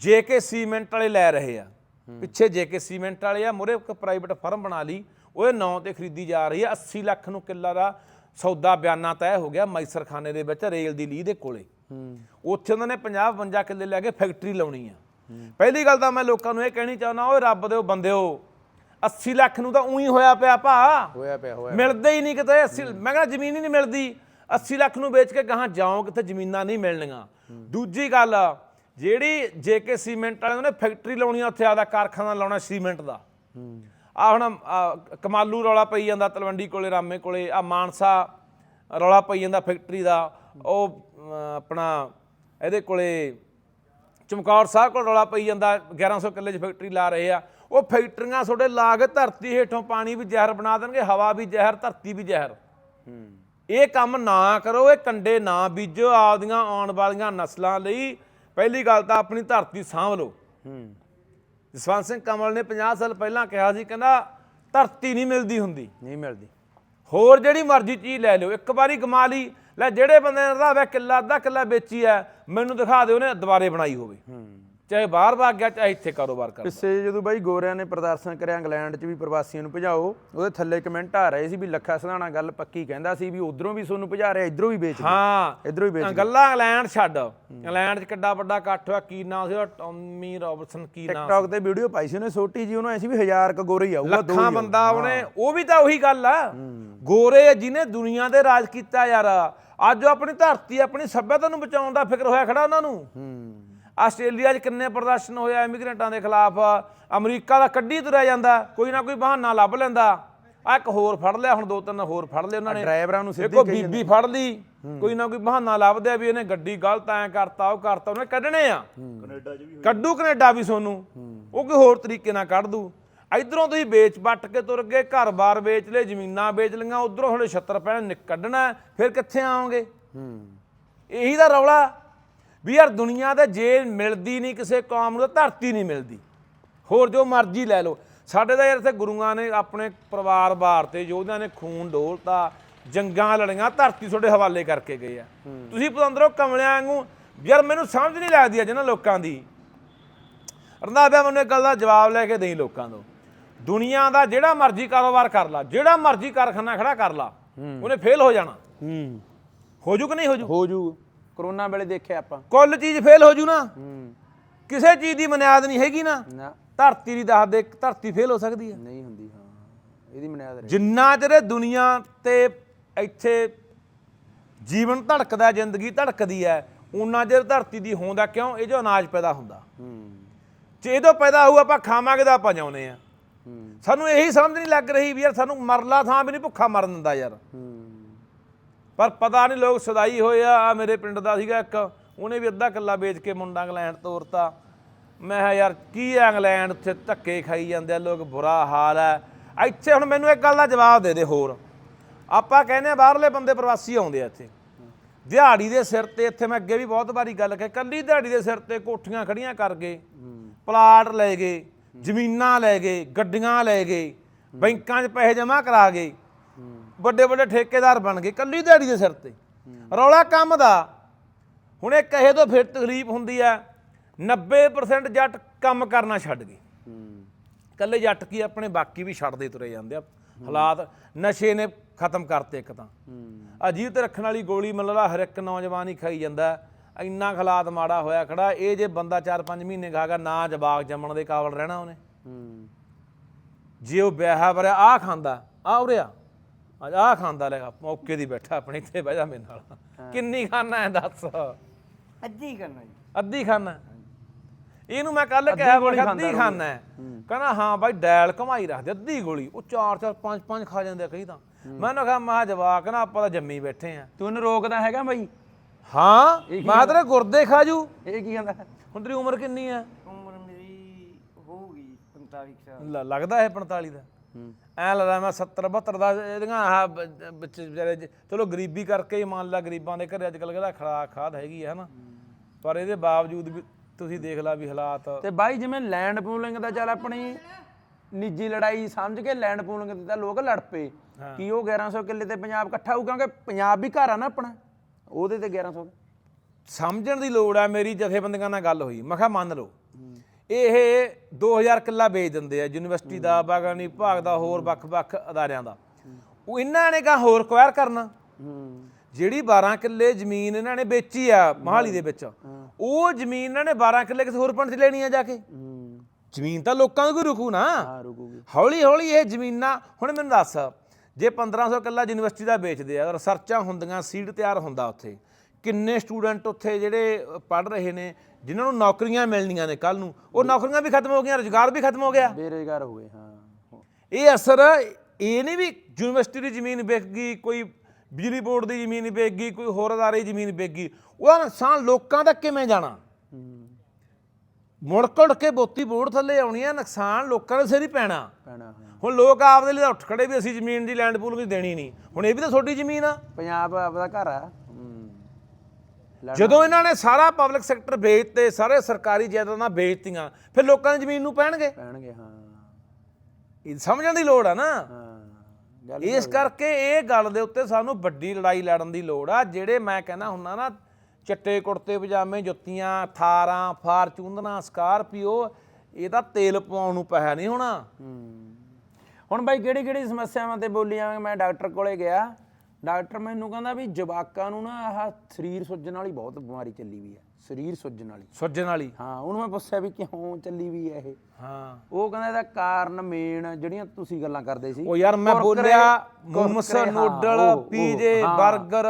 ਜੇਕੇ ਸੀਮੈਂਟ ਵਾਲੇ ਲੈ ਰਹੇ ਆ। ਪਿੱਛੇ ਜੇਕੇ ਸੀਮੈਂਟ ਵਾਲੇ ਆ ਮੁਰੇ ਇੱਕ ਪ੍ਰਾਈਵੇਟ ਫਰਮ ਬਣਾ ਲਈ। ਉਹਦੇ ਨਾਂ ਤੇ ਖਰੀਦੀ ਜਾ ਰਹੀ ਆ 80 ਲੱਖ ਨੂੰ ਕਿੱਲਾ ਦਾ ਸੌਦਾ ਬਿਆਨਾ ਤੈਅ ਹੋ ਗਿਆ ਮੈਸਰਖਾਨੇ ਦੇ ਵਿੱਚ ਰੇਲ ਦੀ ਲੀਹ ਦੇ ਕੋਲੇ। ਉੱਥੇ ਉਹਨਾਂ ਨੇ 50 52 ਕਿੱਲੇ ਲੈ ਕੇ ਫੈਕਟਰੀ ਲਾਉਣੀ ਆ। ਪਹਿਲੀ ਗੱਲ ਤਾਂ ਮੈਂ ਲੋਕਾਂ ਨੂੰ ਇਹ ਕਹਿਣੀ ਚਾਹੁੰਦਾ ਓਏ ਰੱਬ ਦਿਓ ਬੰਦਿਓ 80 ਲੱਖ ਨੂੰ ਤਾਂ ਉਹੀ ਹੋਇਆ ਪਿਆ ਭਾ। ਹੋਇਆ ਪਿਆ ਹੋਇਆ ਮਿਲਦੇ ਹੀ ਨਹੀਂ ਕਿਤੇ 80 ਮੈਂ ਕਹਿੰਦਾ ਜ਼ਮੀਨ ਹੀ ਨਹੀਂ ਮਿਲਦੀ। 80 ਲੱਖ ਨੂੰ ਵੇਚ ਕੇ ਗਾਹਾਂ ਜਾਓ ਕਿਤੇ ਜ਼ਮੀਨਾਂ ਨਹੀਂ ਮਿਲਣੀਆਂ। ਦੂਜੀ ਗੱਲ, ਜਿਹੜੀ ਜੇਕੇ ਸੀਮੈਂਟ ਵਾਲਿਆਂ ਨੇ ਫੈਕਟਰੀ ਲਾਉਣੀ ਆ, ਉੱਥੇ ਆਦਾ ਕਾਰਖਾਨਾ ਲਾਉਣਾ ਸੀਮੈਂਟ ਦਾ। ਹੂੰ ਆ ਹੁਣ ਕਮਾਲੂ ਰੌਲਾ ਪਈ ਜਾਂਦਾ ਤਲਵੰਡੀ ਕੋਲੇ, ਰਾਮੇ ਕੋਲੇ, ਆ ਮਾਨਸਾ ਰੌਲਾ ਪਈ ਜਾਂਦਾ ਫੈਕਟਰੀ ਦਾ। ਉਹ ਆਪਣਾ ਇਹਦੇ ਕੋਲੇ ਚਮਕੌਰ ਸਾਹਿਬ ਕੋਲ ਰੌਲਾ ਪਈ ਜਾਂਦਾ 1100 ਕਿੱਲੇ 'ਚ ਫੈਕਟਰੀ ਲਾ ਰਹੇ ਆ। ਉਹ ਫੈਕਟਰੀਆਂ ਤੁਹਾਡੇ ਲਾ ਕੇ ਧਰਤੀ ਹੇਠੋਂ ਪਾਣੀ ਵੀ ਜ਼ਹਿਰ ਬਣਾ ਦੇਣਗੇ, ਹਵਾ ਵੀ ਜ਼ਹਿਰ, ਧਰਤੀ ਵੀ ਜ਼ਹਿਰ। ਹੂੰ। ਇਹ ਕੰਮ ਨਾ ਕਰੋ ਇਹ ਕੰਡੇ ਨਾ ਬੀਜੋ ਆਪਦੀਆਂ ਆਉਣ ਵਾਲੀਆਂ ਨਸਲਾਂ ਲਈ ਪਹਿਲੀ ਗੱਲ ਤਾਂ ਆਪਣੀ ਧਰਤੀ ਸਾਂਭ ਲਓ। ਹੂੰ। ਜਸਵੰਤ ਸਿੰਘ ਕਮਲ ਨੇ 50 ਸਾਲ ਪਹਿਲਾਂ ਕਿਹਾ ਸੀ ਕਹਿੰਦਾ ਧਰਤੀ ਨਹੀਂ ਮਿਲਦੀ ਹੁੰਦੀ। ਨਹੀਂ ਮਿਲਦੀ। ਹੋਰ ਜਿਹੜੀ ਮਰਜ਼ੀ ਚੀਜ਼ ਲੈ ਲਿਓ ਇੱਕ ਵਾਰੀ ਕਮਾ ਲਈ ਲੈ ਜਿਹੜੇ ਬੰਦੇ ਨੇ ਰਧਾਵੇ ਕਿੱਲਾ ਅੱਧਾ ਕਿੱਲਾ ਵੇਚੀ ਐ ਮੈਨੂੰ ਦਿਖਾ ਦਿਓ ਉਹਨੇ ਦੁਬਾਰੇ ਬਣਾਈ ਹੋਵੇ। ਹੂੰ। ਚਾਹੇ ਬਾਹਰ ਭਾਗ ਗਿਆ ਚਾਹੇ ਇੱਥੇ ਕਾਰੋਬਾਰ ਕਰ ਪਿੱਛੇ ਜਦੋਂ ਬਾਈ ਗੋਰਿਆਂ ਨੇ ਪ੍ਰਦਰਸ਼ਨ ਕਰਿਆ ਇੰਗਲੈਂਡ 'ਚ ਵੀ ਪ੍ਰਵਾਸੀਆਂ ਨੂੰ ਭਜਾਓ ਉਹਦੇ ਥੱਲੇ ਕਮੈਂਟ ਆ ਰਹੇ ਸੀ ਵੀ ਲੱਖਾ ਸਧਾਣਾ ਗੱਲ ਪੱਕੀ ਕਹਿੰਦਾ ਸੀ ਵੀ ਉਧਰੋਂ ਵੀ ਤੁਹਾਨੂੰ ਭਜਾ ਰਿਹਾ ਇਧਰੋਂ ਵੀ ਵੇਚ। ਹਾਂ ਇੱਧਰੋਂ ਹੀ ਵੇਚ ਗੱਲਾਂ ਇੰਗਲੈਂਡ ਛੱਡ। ਇੰਗਲੈਂਡ 'ਚ ਕਿੱਡਾ ਵੱਡਾ ਇਕੱਠ ਹੋਇਆ ਕੀ ਨਾਮ ਸੀ ਉਹਦਾ? ਟੌਮੀ ਰੌਬਰਟਸਨ ਕੀ ਨਾਮ ਟਿਕਟੌਕ ਤੇ ਵੀਡੀਓ ਪਾਈ ਸੀ ਉਹਨੇ ਛੋਟੀ ਜੀ ਉਹਨੂੰ ਐ ਸੀ ਵੀ ਹਜ਼ਾਰ ਕ ਗੋਰੇ ਹੀ ਆਊਗਾ ਦੋ ਲੱਖਾਂ ਬੰਦਾ ਉਹਨੇ ਉਹ ਵੀ ਤਾਂ ਉਹੀ ਗੱਲ ਆ। ਗੋਰੇ ਜਿਹਨੇ ਦੁਨੀਆ ਤੇ ਰਾਜ ਕੀਤਾ ਯਾਰ। ਅੱਜ ਉਹ ਆਪਣੀ ਧਰਤੀ ਆਪਣੀ ਸੱਭਿਅਤਾ ਨੂੰ ਬਚਾਉਣ ਦਾ ਫਿਕਰ ਹੋਇਆ ਖੜਾ ਉਹਨਾਂ ਨੂੰ। ਹੂੰ। ਆਸਟ੍ਰੇਲੀਆ 'ਚ ਕਿੰਨੇ ਪ੍ਰਦਰਸ਼ਨ ਹੋਇਆ ਇਮੀਗ੍ਰੈਂਟਾਂ ਦੇ ਖਿਲਾਫ? ਅਮਰੀਕਾ ਦਾ ਕੱਢੀ ਤੁਰਿਆ ਜਾਂਦਾ ਕੋਈ ਨਾ ਕੋਈ ਬਹਾਨਾ ਲੱਭ ਲੈਂਦਾ। ਆ ਇੱਕ ਹੋਰ ਫੜ ਲਿਆ ਹੁਣ ਦੋ ਤਿੰਨ ਹੋਰ ਫੜ ਲਏ ਉਹਨਾਂ ਨੇ। ਡਰਾਈਵਰਾਂ ਨੂੰ ਸਿੱਧੀ ਦੇਖੋ ਬੀਬੀ ਫੜ ਲਈ ਕੋਈ ਨਾ ਕੋਈ ਬਹਾਨਾ ਲੱਭਦੇ ਆ ਵੀ ਇਹਨੇ ਗੱਡੀ ਗਲਤ ਐ ਕਰਤਾ ਉਹ ਕਰਤਾ ਉਹਨੇ ਕੱਢਣੇ ਆ। ਕੈਨੇਡਾ 'ਚ ਵੀ ਕੱਢੂ ਕੈਨੇਡਾ ਵੀ ਸੋਨੂੰ। ਉਹ ਕੋਈ ਹੋਰ ਤਰੀਕੇ ਨਾਲ ਕੱਢ ਦੂ। ਇਧਰੋਂ ਤੁਸੀਂ ਵੇਚ ਵੱਟ ਕੇ ਤੁਰ ਗਏ ਘਰ-ਬਾਰ ਵੇਚ ਲਏ ਜ਼ਮੀਨਾਂ ਵੇਚ ਲਈਆਂ ਉਧਰੋਂ ਹਲੇ 76 ਪੈਣ ਨਿਕ ਕੱਢਣਾ ਫਿਰ ਕਿੱਥੇ ਆਓਗੇ? ਹੂੰ। ਇਹੀ ਤਾਂ ਰੌਲਾ। ਵੀ ਯਾਰ ਦੁਨੀਆ ਤੇ ਜੇ ਮਿਲਦੀ ਨਹੀਂ ਕਿਸੇ ਕੌਮ ਨੂੰ ਤਾਂ ਧਰਤੀ ਨਹੀਂ ਮਿਲਦੀ। ਹੋਰ ਜੋ ਮਰਜ਼ੀ ਲੈ ਲਓ। ਸਾਡੇ ਤਾਂ ਯਾਰ ਇੱਥੇ ਗੁਰੂਆਂ ਨੇ ਆਪਣੇ ਪਰਿਵਾਰ ਬਾਰ ਤੇ ਯੋਧਿਆਂ ਨੇ ਖੂਨ ਡੋਲਤਾ ਜੰਗਾਂ ਲੜੀਆਂ ਧਰਤੀ ਤੁਹਾਡੇ ਹਵਾਲੇ ਕਰਕੇ ਗਏ ਆ। ਤੁਸੀਂ ਪਤੰਦਰੋਂ ਕਮਲਿਆਂ ਵਾਂਗੂ ਯਾਰ ਮੈਨੂੰ ਸਮਝ ਨਹੀਂ ਲੱਗਦੀ ਅੱਜ ਨਾ ਲੋਕਾਂ ਦੀ। ਰੰਧਾਵਿਆ ਮੈਨੂੰ ਇੱਕ ਗੱਲ ਦਾ ਜਵਾਬ ਲੈ ਕੇ ਦੇਈ ਲੋਕਾਂ ਤੋਂ। ਦੁਨੀਆ ਦਾ ਜਿਹੜਾ ਮਰਜ਼ੀ ਕਾਰੋਬਾਰ ਕਰ ਲਾ ਜਿਹੜਾ ਮਰਜ਼ੀ ਕਾਰਖਾਨਾ ਖੜਾ ਕਰ ਲਾ ਉਹਨੇ ਫੇਲ ਹੋ ਜਾਣਾ। ਹੂੰ। ਹੋ ਜੂ ਕਿ ਨਹੀਂ ਹੋ ਜੂ? ਹੋ ਜੂ। ਕਰੋਨਾ ਵੇਲੇ ਦੇਖਿਆ ਆਪਾਂ। ਕੁੱਲ ਚੀਜ਼ ਫੇਲ ਹੋ ਜੂ ਨਾ। ਹੂੰ। ਕਿਸੇ ਚੀਜ਼ ਦੀ ਬੁਨਿਆਦ ਨਹੀਂ ਹੈਗੀ ਨਾ। ਨਾ। ਧਰਤੀ ਦੀ ਦੱਸ ਦੇ ਧਰਤੀ ਫੇਲ ਹੋ ਸਕਦੀ ਹੈ। ਨਹੀਂ ਹੁੰਦੀ ਹਾਂ ਇਹਦੀ ਬੁਨਿਆਦ ਰਹੀ ਜਿੰਨਾ ਚਿਰ ਦੁਨੀਆ ਤੇ ਇੱਥੇ ਜੀਵਨ ਧੜਕਦਾ ਜ਼ਿੰਦਗੀ ਧੜਕਦੀ ਹੈ ਉਨਾ ਚਿਰ ਧਰਤੀ ਦੀ ਹੋਂਦਾ ਕਿਉਂ? ਇਹ ਜੋ ਅਨਾਜ ਪੈਦਾ ਹੁੰਦਾ। ਹੂੰ। ਜੇ ਇਹ ਤੋਂ ਪੈਦਾ ਹੋਊ ਆਪਾਂ ਖਾਵਾਂਗੇ ਤਾਂ ਆਪਾਂ ਜਾਉਨੇ ਆ ਹੂੰ। ਸਾਨੂੰ ਇਹੀ ਸਮਝ ਨਹੀਂ ਲੱਗ ਰਹੀ ਵੀ ਯਾਰ ਸਾਨੂੰ ਮਰਲਾ ਥਾਂ ਵੀ ਨਹੀਂ ਭੁੱਖਾ ਮਰਨ ਦਿੰਦਾ ਯਾਰ। ਹੂੰ। ਪਰ ਪਤਾ ਨਹੀਂ ਲੋਕ ਸਦਾਈ ਹੋਏ ਆ, ਆਹ ਮੇਰੇ ਪਿੰਡ ਦਾ ਸੀਗਾ ਇੱਕ, ਉਹਨੇ ਵੀ ਅੱਧਾ ਕਿੱਲਾ ਵੇਚ ਕੇ ਮੁੰਡਾ ਇੰਗਲੈਂਡ ਤੋਰਤਾ। ਮੈਂ ਕਿਹਾ, ਯਾਰ, ਕੀ ਆ ਇੰਗਲੈਂਡ? ਉੱਥੇ ਧੱਕੇ ਖਾਈ ਜਾਂਦੇ ਆ, ਲੋਕ ਬੁਰਾ ਹਾਲ ਹੈ ਇੱਥੇ ਹੁਣ ਮੈਨੂੰ ਇੱਕ ਗੱਲ ਦਾ ਜਵਾਬ ਦੇ ਦੇ ਹੋਰ। ਆਪਾਂ ਕਹਿੰਦੇ ਆ, ਬਾਹਰਲੇ ਬੰਦੇ ਪ੍ਰਵਾਸੀ ਆਉਂਦੇ ਆ ਇੱਥੇ। ਦਿਹਾੜੀ ਦੇ ਸਿਰ ਤੇ ਇੱਥੇ ਮੈਂ ਅੱਗੇ ਵੀ ਬਹੁਤ ਵਾਰੀ ਗੱਲ ਕਹੀ ਕੱਲੀ ਦਿਹਾੜੀ ਦੇ ਸਿਰ ਤੇ ਕੋਠੀਆਂ ਖੜੀਆਂ ਕਰ ਗਏ। ਪਲਾਟ ਲੈ ਗਏ, ਜ਼ਮੀਨਾਂ ਲੈ ਗਏ, ਗੱਡੀਆਂ ਲੈ ਗਏ, ਬੈਂਕਾਂ 'ਚ ਪੈਸੇ ਜਮ੍ਹਾਂ ਕਰਾ ਗਏ। ਵੱਡੇ ਵੱਡੇ ਠੇਕੇਦਾਰ ਬਣ ਗਏ ਕੱਲੀ ਦਿਹਾੜੀ ਦੇ ਸਿਰ ਤੇ। ਰੌਲਾ ਕੰਮ ਦਾ। ਹੁਣ ਇਹ ਕਹੇ ਤੋਂ ਫਿਰ ਤਕਲੀਫ ਹੁੰਦੀ ਆ 90% ਜੱਟ ਕੰਮ ਕਰਨਾ ਛੱਡ ਗਏ। ਕੱਲੇ ਜੱਟ ਕੀ ਆਪਣੇ ਬਾਕੀ ਵੀ ਛੱਡਦੇ ਤੁਰੇ ਜਾਂਦੇ ਆ। ਹਾਲਾਤ ਨਸ਼ੇ ਨੇ ਖਤਮ ਕਰਤੇ ਇੱਕ ਤਾਂ। ਅਜੀਬ ਤੇ ਰੱਖਣ ਵਾਲੀ ਗੋਲੀ ਮੱਲਦਾ ਹਰ ਇੱਕ ਨੌਜਵਾਨ ਹੀ ਖਾਈ ਜਾਂਦਾ। ਇੰਨਾ ਕੁ ਹਾਲਾਤ ਮਾੜਾ ਹੋਇਆ ਖੜਾ ਇਹ ਜੇ ਬੰਦਾ 4-5 ਮਹੀਨੇ ਖਾਗਾ ਨਾ ਜਵਾਕ ਜੰਮਣ ਦੇ ਕਾਬਲ ਰਹਿਣਾ ਉਹਨੇ। ਜੇ ਉਹ ਵਿਆਹ ਵਰਿਆ ਆ ਖਾਂਦਾ ਆ। ਉਰਿਆ ਆ ਖਾਂਦਾ ਲੈ ਮੌਕੇ ਦੀ ਬੈਠਾ ਆਪਣੇ ਇੱਥੇ ਬਹਿ ਜਾ ਮੇਰੇ ਨਾਲ। ਕਿੰਨੀ ਖਾਣਾ ਹੈ ਦੱਸ। ਅੱਧੀ ਕਰਨਾ ਜੀ। ਅੱਧੀ ਖਾਣਾ ਇਹਨੂੰ ਮੈਂ ਕੱਲ ਕਿਹਾ ਮੈਂ ਕਿਹਾ ਅੱਧੀ ਖਾਣਾ ਹੈ। ਕਹਿੰਦਾ ਹਾਂ ਬਾਈ ਡੈਲ ਕਮਾਈ ਰੱਖਦੇ ਅੱਧੀ ਗੋਲੀ। ਉਹ 4 4 5 5 ਖਾ ਜਾਂਦੇ ਕਈ ਤਾਂ। ਮੈਂ ਨਾ ਕਿਹਾ ਮਹਾ ਜਵਾਕ ਨਾ ਆਪਾਂ ਤਾਂ ਜੰਮੀ ਬੈਠੇ ਆ। ਤੂੰ ਇਹਨੂੰ ਰੋਕਦਾ ਹੈਗਾ ਬਾਈ? ਹਾਂ ਮੈਂ ਤੇਰੇ ਗੁਰਦੇ ਖਾ ਜੂ। ਇਹ ਕੀ ਕਹਿੰਦਾ? ਹੁਣ ਤੇਰੀ ਉਮਰ ਕਿੰਨੀ ਆ? ਉਮਰ ਮੇਰੀ ਹੋਊਗੀ 45 ਕੁ ਸਾਲ। ਲੱਗਦਾ ਇਹ 45 ਦਾ। ਐ ਲੱਗਦਾ ਮੈਂ 70 72 ਦਾ ਇਹਦੀਆਂ ਆਹ ਬ- ਵਿੱਚ ਵਿਚਾਰੇ ਜ- ਚਲੋ ਗਰੀਬੀ ਕਰਕੇ ਹੀ ਮੰਨ ਲਾ ਗਰੀਬਾਂ ਦੇ ਘਰੇ ਅੱਜ ਕੱਲ੍ਹ ਕਿਹੜਾ ਖੜਾ ਖਾਦ ਹੈਗੀ ਹੈ ਹਨਾ? ਪਰ ਇਹਦੇ ਬਾਵਜੂਦ ਵੀ ਤੁਸੀਂ ਦੇਖ ਲਾ ਵੀ ਹਾਲਾਤ। ਤੇ ਬਾਈ ਜਿਵੇਂ ਲੈਂਡ ਪੂਲਿੰਗ ਦਾ ਚੱਲ ਆਪਣੀ ਨਿੱਜੀ ਲੜਾਈ ਸਮਝ ਕੇ ਲੈਂਡ ਪੂਲਿੰਗ ਤੇ ਤਾਂ ਲੋਕ ਲੜ ਪਏ। ਕੀ ਉਹ 1100 ਕਿੱਲੇ ਤੇ ਪੰਜਾਬ ਇਕੱਠਾ ਹੋਊ? ਕਿਉਂਕਿ ਪੰਜਾਬ ਵੀ ਘਰ ਆ ਨਾ ਆਪਣਾ। ਉਹਦੇ ਤੇ 1100 ਸਮਝਣ ਦੀ ਲੋੜ ਆ ਮੇਰੀ ਜਥੇਬੰਦੀਆਂ ਨਾਲ ਗੱਲ ਹੋਈ। ਮੈਂ ਕਿਹਾ ਮੰਨ ਲਓ। ਇਹ 2000 ਕਿੱਲਾ ਵੇਚ ਦਿੰਦੇ ਆ ਯੂਨੀਵਰਸਿਟੀ ਦਾ ਬਾਗਾਨੀ ਵਿਭਾਗ ਦਾ ਹੋਰ ਵੱਖ-ਵੱਖ ਅਦਾਰਿਆਂ ਦਾ। ਉਹ ਇਹਨਾਂ ਨੇ ਕਹਾ ਹੋਰ ਕੁਆਇਰ ਕਰਨਾ। ਜਿਹੜੀ 12 ਕਿੱਲੇ ਜ਼ਮੀਨ ਇਹਨਾਂ ਨੇ ਵੇਚੀ ਆ ਮਹਾਲੀ ਦੇ ਵਿੱਚ। ਉਹ ਜ਼ਮੀਨ ਇਹਨਾਂ ਨੇ 12 ਕਿੱਲੇ ਕਿਸੇ ਹੋਰ ਪਿੰਡ 'ਚ ਲੈਣੀ ਆ ਜਾ ਕੇ। ਜ਼ਮੀਨ ਤਾਂ ਲੋਕਾਂ ਦੀ ਰੁਕੂ ਨਾ। ਹੌਲੀ ਹੌਲੀ ਇਹ ਜ਼ਮੀਨਾਂ ਹੁਣ ਮੈਨੂੰ ਦੱਸ ਜੇ 1500 ਕਿੱਲਾ ਯੂਨੀਵਰਸਿਟੀ ਦਾ ਵੇਚਦੇ ਆ ਰਿਸਰਚਾਂ ਹੁੰਦੀਆਂ ਸੀਡ ਤਿਆਰ ਹੁੰਦਾ ਉੱਥੇ ਕਿੰਨੇ ਸਟੂਡੈਂਟ ਉੱਥੇ ਜਿਹੜੇ ਪੜ ਰਹੇ ਨੇ ਜਿਨ੍ਹਾਂ ਨੂੰ ਨੌਕਰੀਆਂ ਮਿਲਣੀਆਂ ਨੇ ਕੱਲ ਨੂੰ ਉਹ ਨੌਕਰੀਆਂ ਵੀ ਖਤਮ ਹੋ ਗਈਆਂ ਰੁਜ਼ਗਾਰ ਵੀ ਖਤਮ ਹੋ ਗਿਆ। ਬੇਰੁਜ਼ਗਾਰ ਹੋ ਗਏ ਹਾਂ ਇਹ ਅਸਰ ਇਹ ਨਹੀਂ ਵੀ ਯੂਨੀਵਰਸਿਟੀ ਦੀ ਜ਼ਮੀਨ ਵਿਕ ਗਈ ਕੋਈ ਬਿਜਲੀ ਬੋਰਡ ਦੀ ਜ਼ਮੀਨ ਵਿਕ ਗਈ ਕੋਈ ਹੋਰ ਅਦਾਰੇ ਦੀ ਜ਼ਮੀਨ ਵਿਕ ਗਈ। ਉਹਦਾ ਨੁਕਸਾਨ ਲੋਕਾਂ ਦਾ ਕਿਵੇਂ ਜਾਣਾ? ਮੁੜ ਕੁੜ ਕੇ ਬੋਤੀ ਬੋਰਡ ਥੱਲੇ ਆਉਣੀ ਆ ਨੁਕਸਾਨ ਲੋਕਾਂ ਦੇ ਸਿਰ ਹੀ ਪੈਣਾ। ਪੈਣਾ ਹੁਣ ਲੋਕ ਆਪਦੇ ਲਈ ਤਾਂ ਉੱਠ ਖੜੇ ਵੀ ਅਸੀਂ ਜ਼ਮੀਨ ਦੀ ਲੈਂਡ ਪੂਲ ਵੀ ਦੇਣੀ ਨਹੀਂ। ਹੁਣ ਇਹ ਵੀ ਤਾਂ ਤੁਹਾਡੀ ਜ਼ਮੀਨ ਆ। ਪੰਜਾਬ ਆਪਦਾ ਘਰ ਆ ਜਦੋਂ ਇਹਨਾਂ ਨੇ ਸਾਰਾ ਪਬਲਿਕ ਸੈਕਟਰ ਵੇਚਤੇ ਸਾਰੇ ਸਰਕਾਰੀ ਜਾਇਦਾਦਾਂ ਵੇਚਤੀਆਂ ਫਿਰ ਲੋਕਾਂ ਦੀ ਜ਼ਮੀਨ ਨੂੰ ਪੈਣਗੇ? ਪੈਣਗੇ ਹਾਂ। ਇਹ ਸਮਝਣ ਦੀ ਲੋੜ ਆ ਨਾ। ਇਸ ਕਰਕੇ ਇਹ ਗੱਲ ਦੇ ਉੱਤੇ ਸਾਨੂੰ ਵੱਡੀ ਲੜਾਈ ਲੜਨ ਦੀ ਲੋੜ ਆ ਜਿਹੜੇ ਮੈਂ ਕਹਿੰਦਾ ਹੁੰਨਾ ਨਾ ਚਿੱਟੇ ਕੁੜਤੇ ਪਜਾਮੇ ਜੁੱਤੀਆਂ ਥਾਰਾਂ ਫਾਰਚੂਨਰਾਂ ਸਕਾਰਪੀਓ ਇਹ ਤਾਂ ਤੇਲ ਪਵਾਉਣ ਨੂੰ ਪੈਸਾ ਨਹੀਂ ਹੋਣਾ। ਹੁਣ ਬਾਈ ਕਿਹੜੀ ਕਿਹੜੀ ਸਮੱਸਿਆਵਾਂ ਤੇ ਬੋਲੀਆਂ ਮੈਂ ਡਾਕਟਰ ਕੋਲੇ ਗਿਆ। ਡਾਕਟਰ ਮੈਨੂੰ ਕਹਿੰਦਾ ਵੀ ਜਵਾਕਾਂ ਨੂੰ ਨਾ ਆਹ ਸਰੀਰ ਸੁੱਜਣ ਵਾਲੀ ਬਹੁਤ ਬਿਮਾਰੀ ਚੱਲੀ ਵੀ ਹੈ ਸਰੀਰ ਸੁੱਜਣ ਵਾਲੀ। ਸੁੱਜਣ ਵਾਲੀ? ਹਾਂ ਉਹਨੂੰ ਮੈਂ ਪੁੱਛਿਆ ਵੀ ਕਿਉਂ ਚੱਲੀ ਵੀ ਹੈ ਇਹ? ਹਾਂ। ਉਹ ਕਹਿੰਦਾ ਇਹਦਾ ਕਾਰਨ ਮੇਨ ਜਿਹੜੀਆਂ ਤੁਸੀਂ ਗੱਲਾਂ ਕਰਦੇ ਸੀ। ਉਹ ਯਾਰ ਮੈਂ ਬੋਲਿਆ ਮੋਮਸ ਹਾਂ, ਨੂਡਲ ਪੀਜੇ ਹਾਂ। 버ਗਰ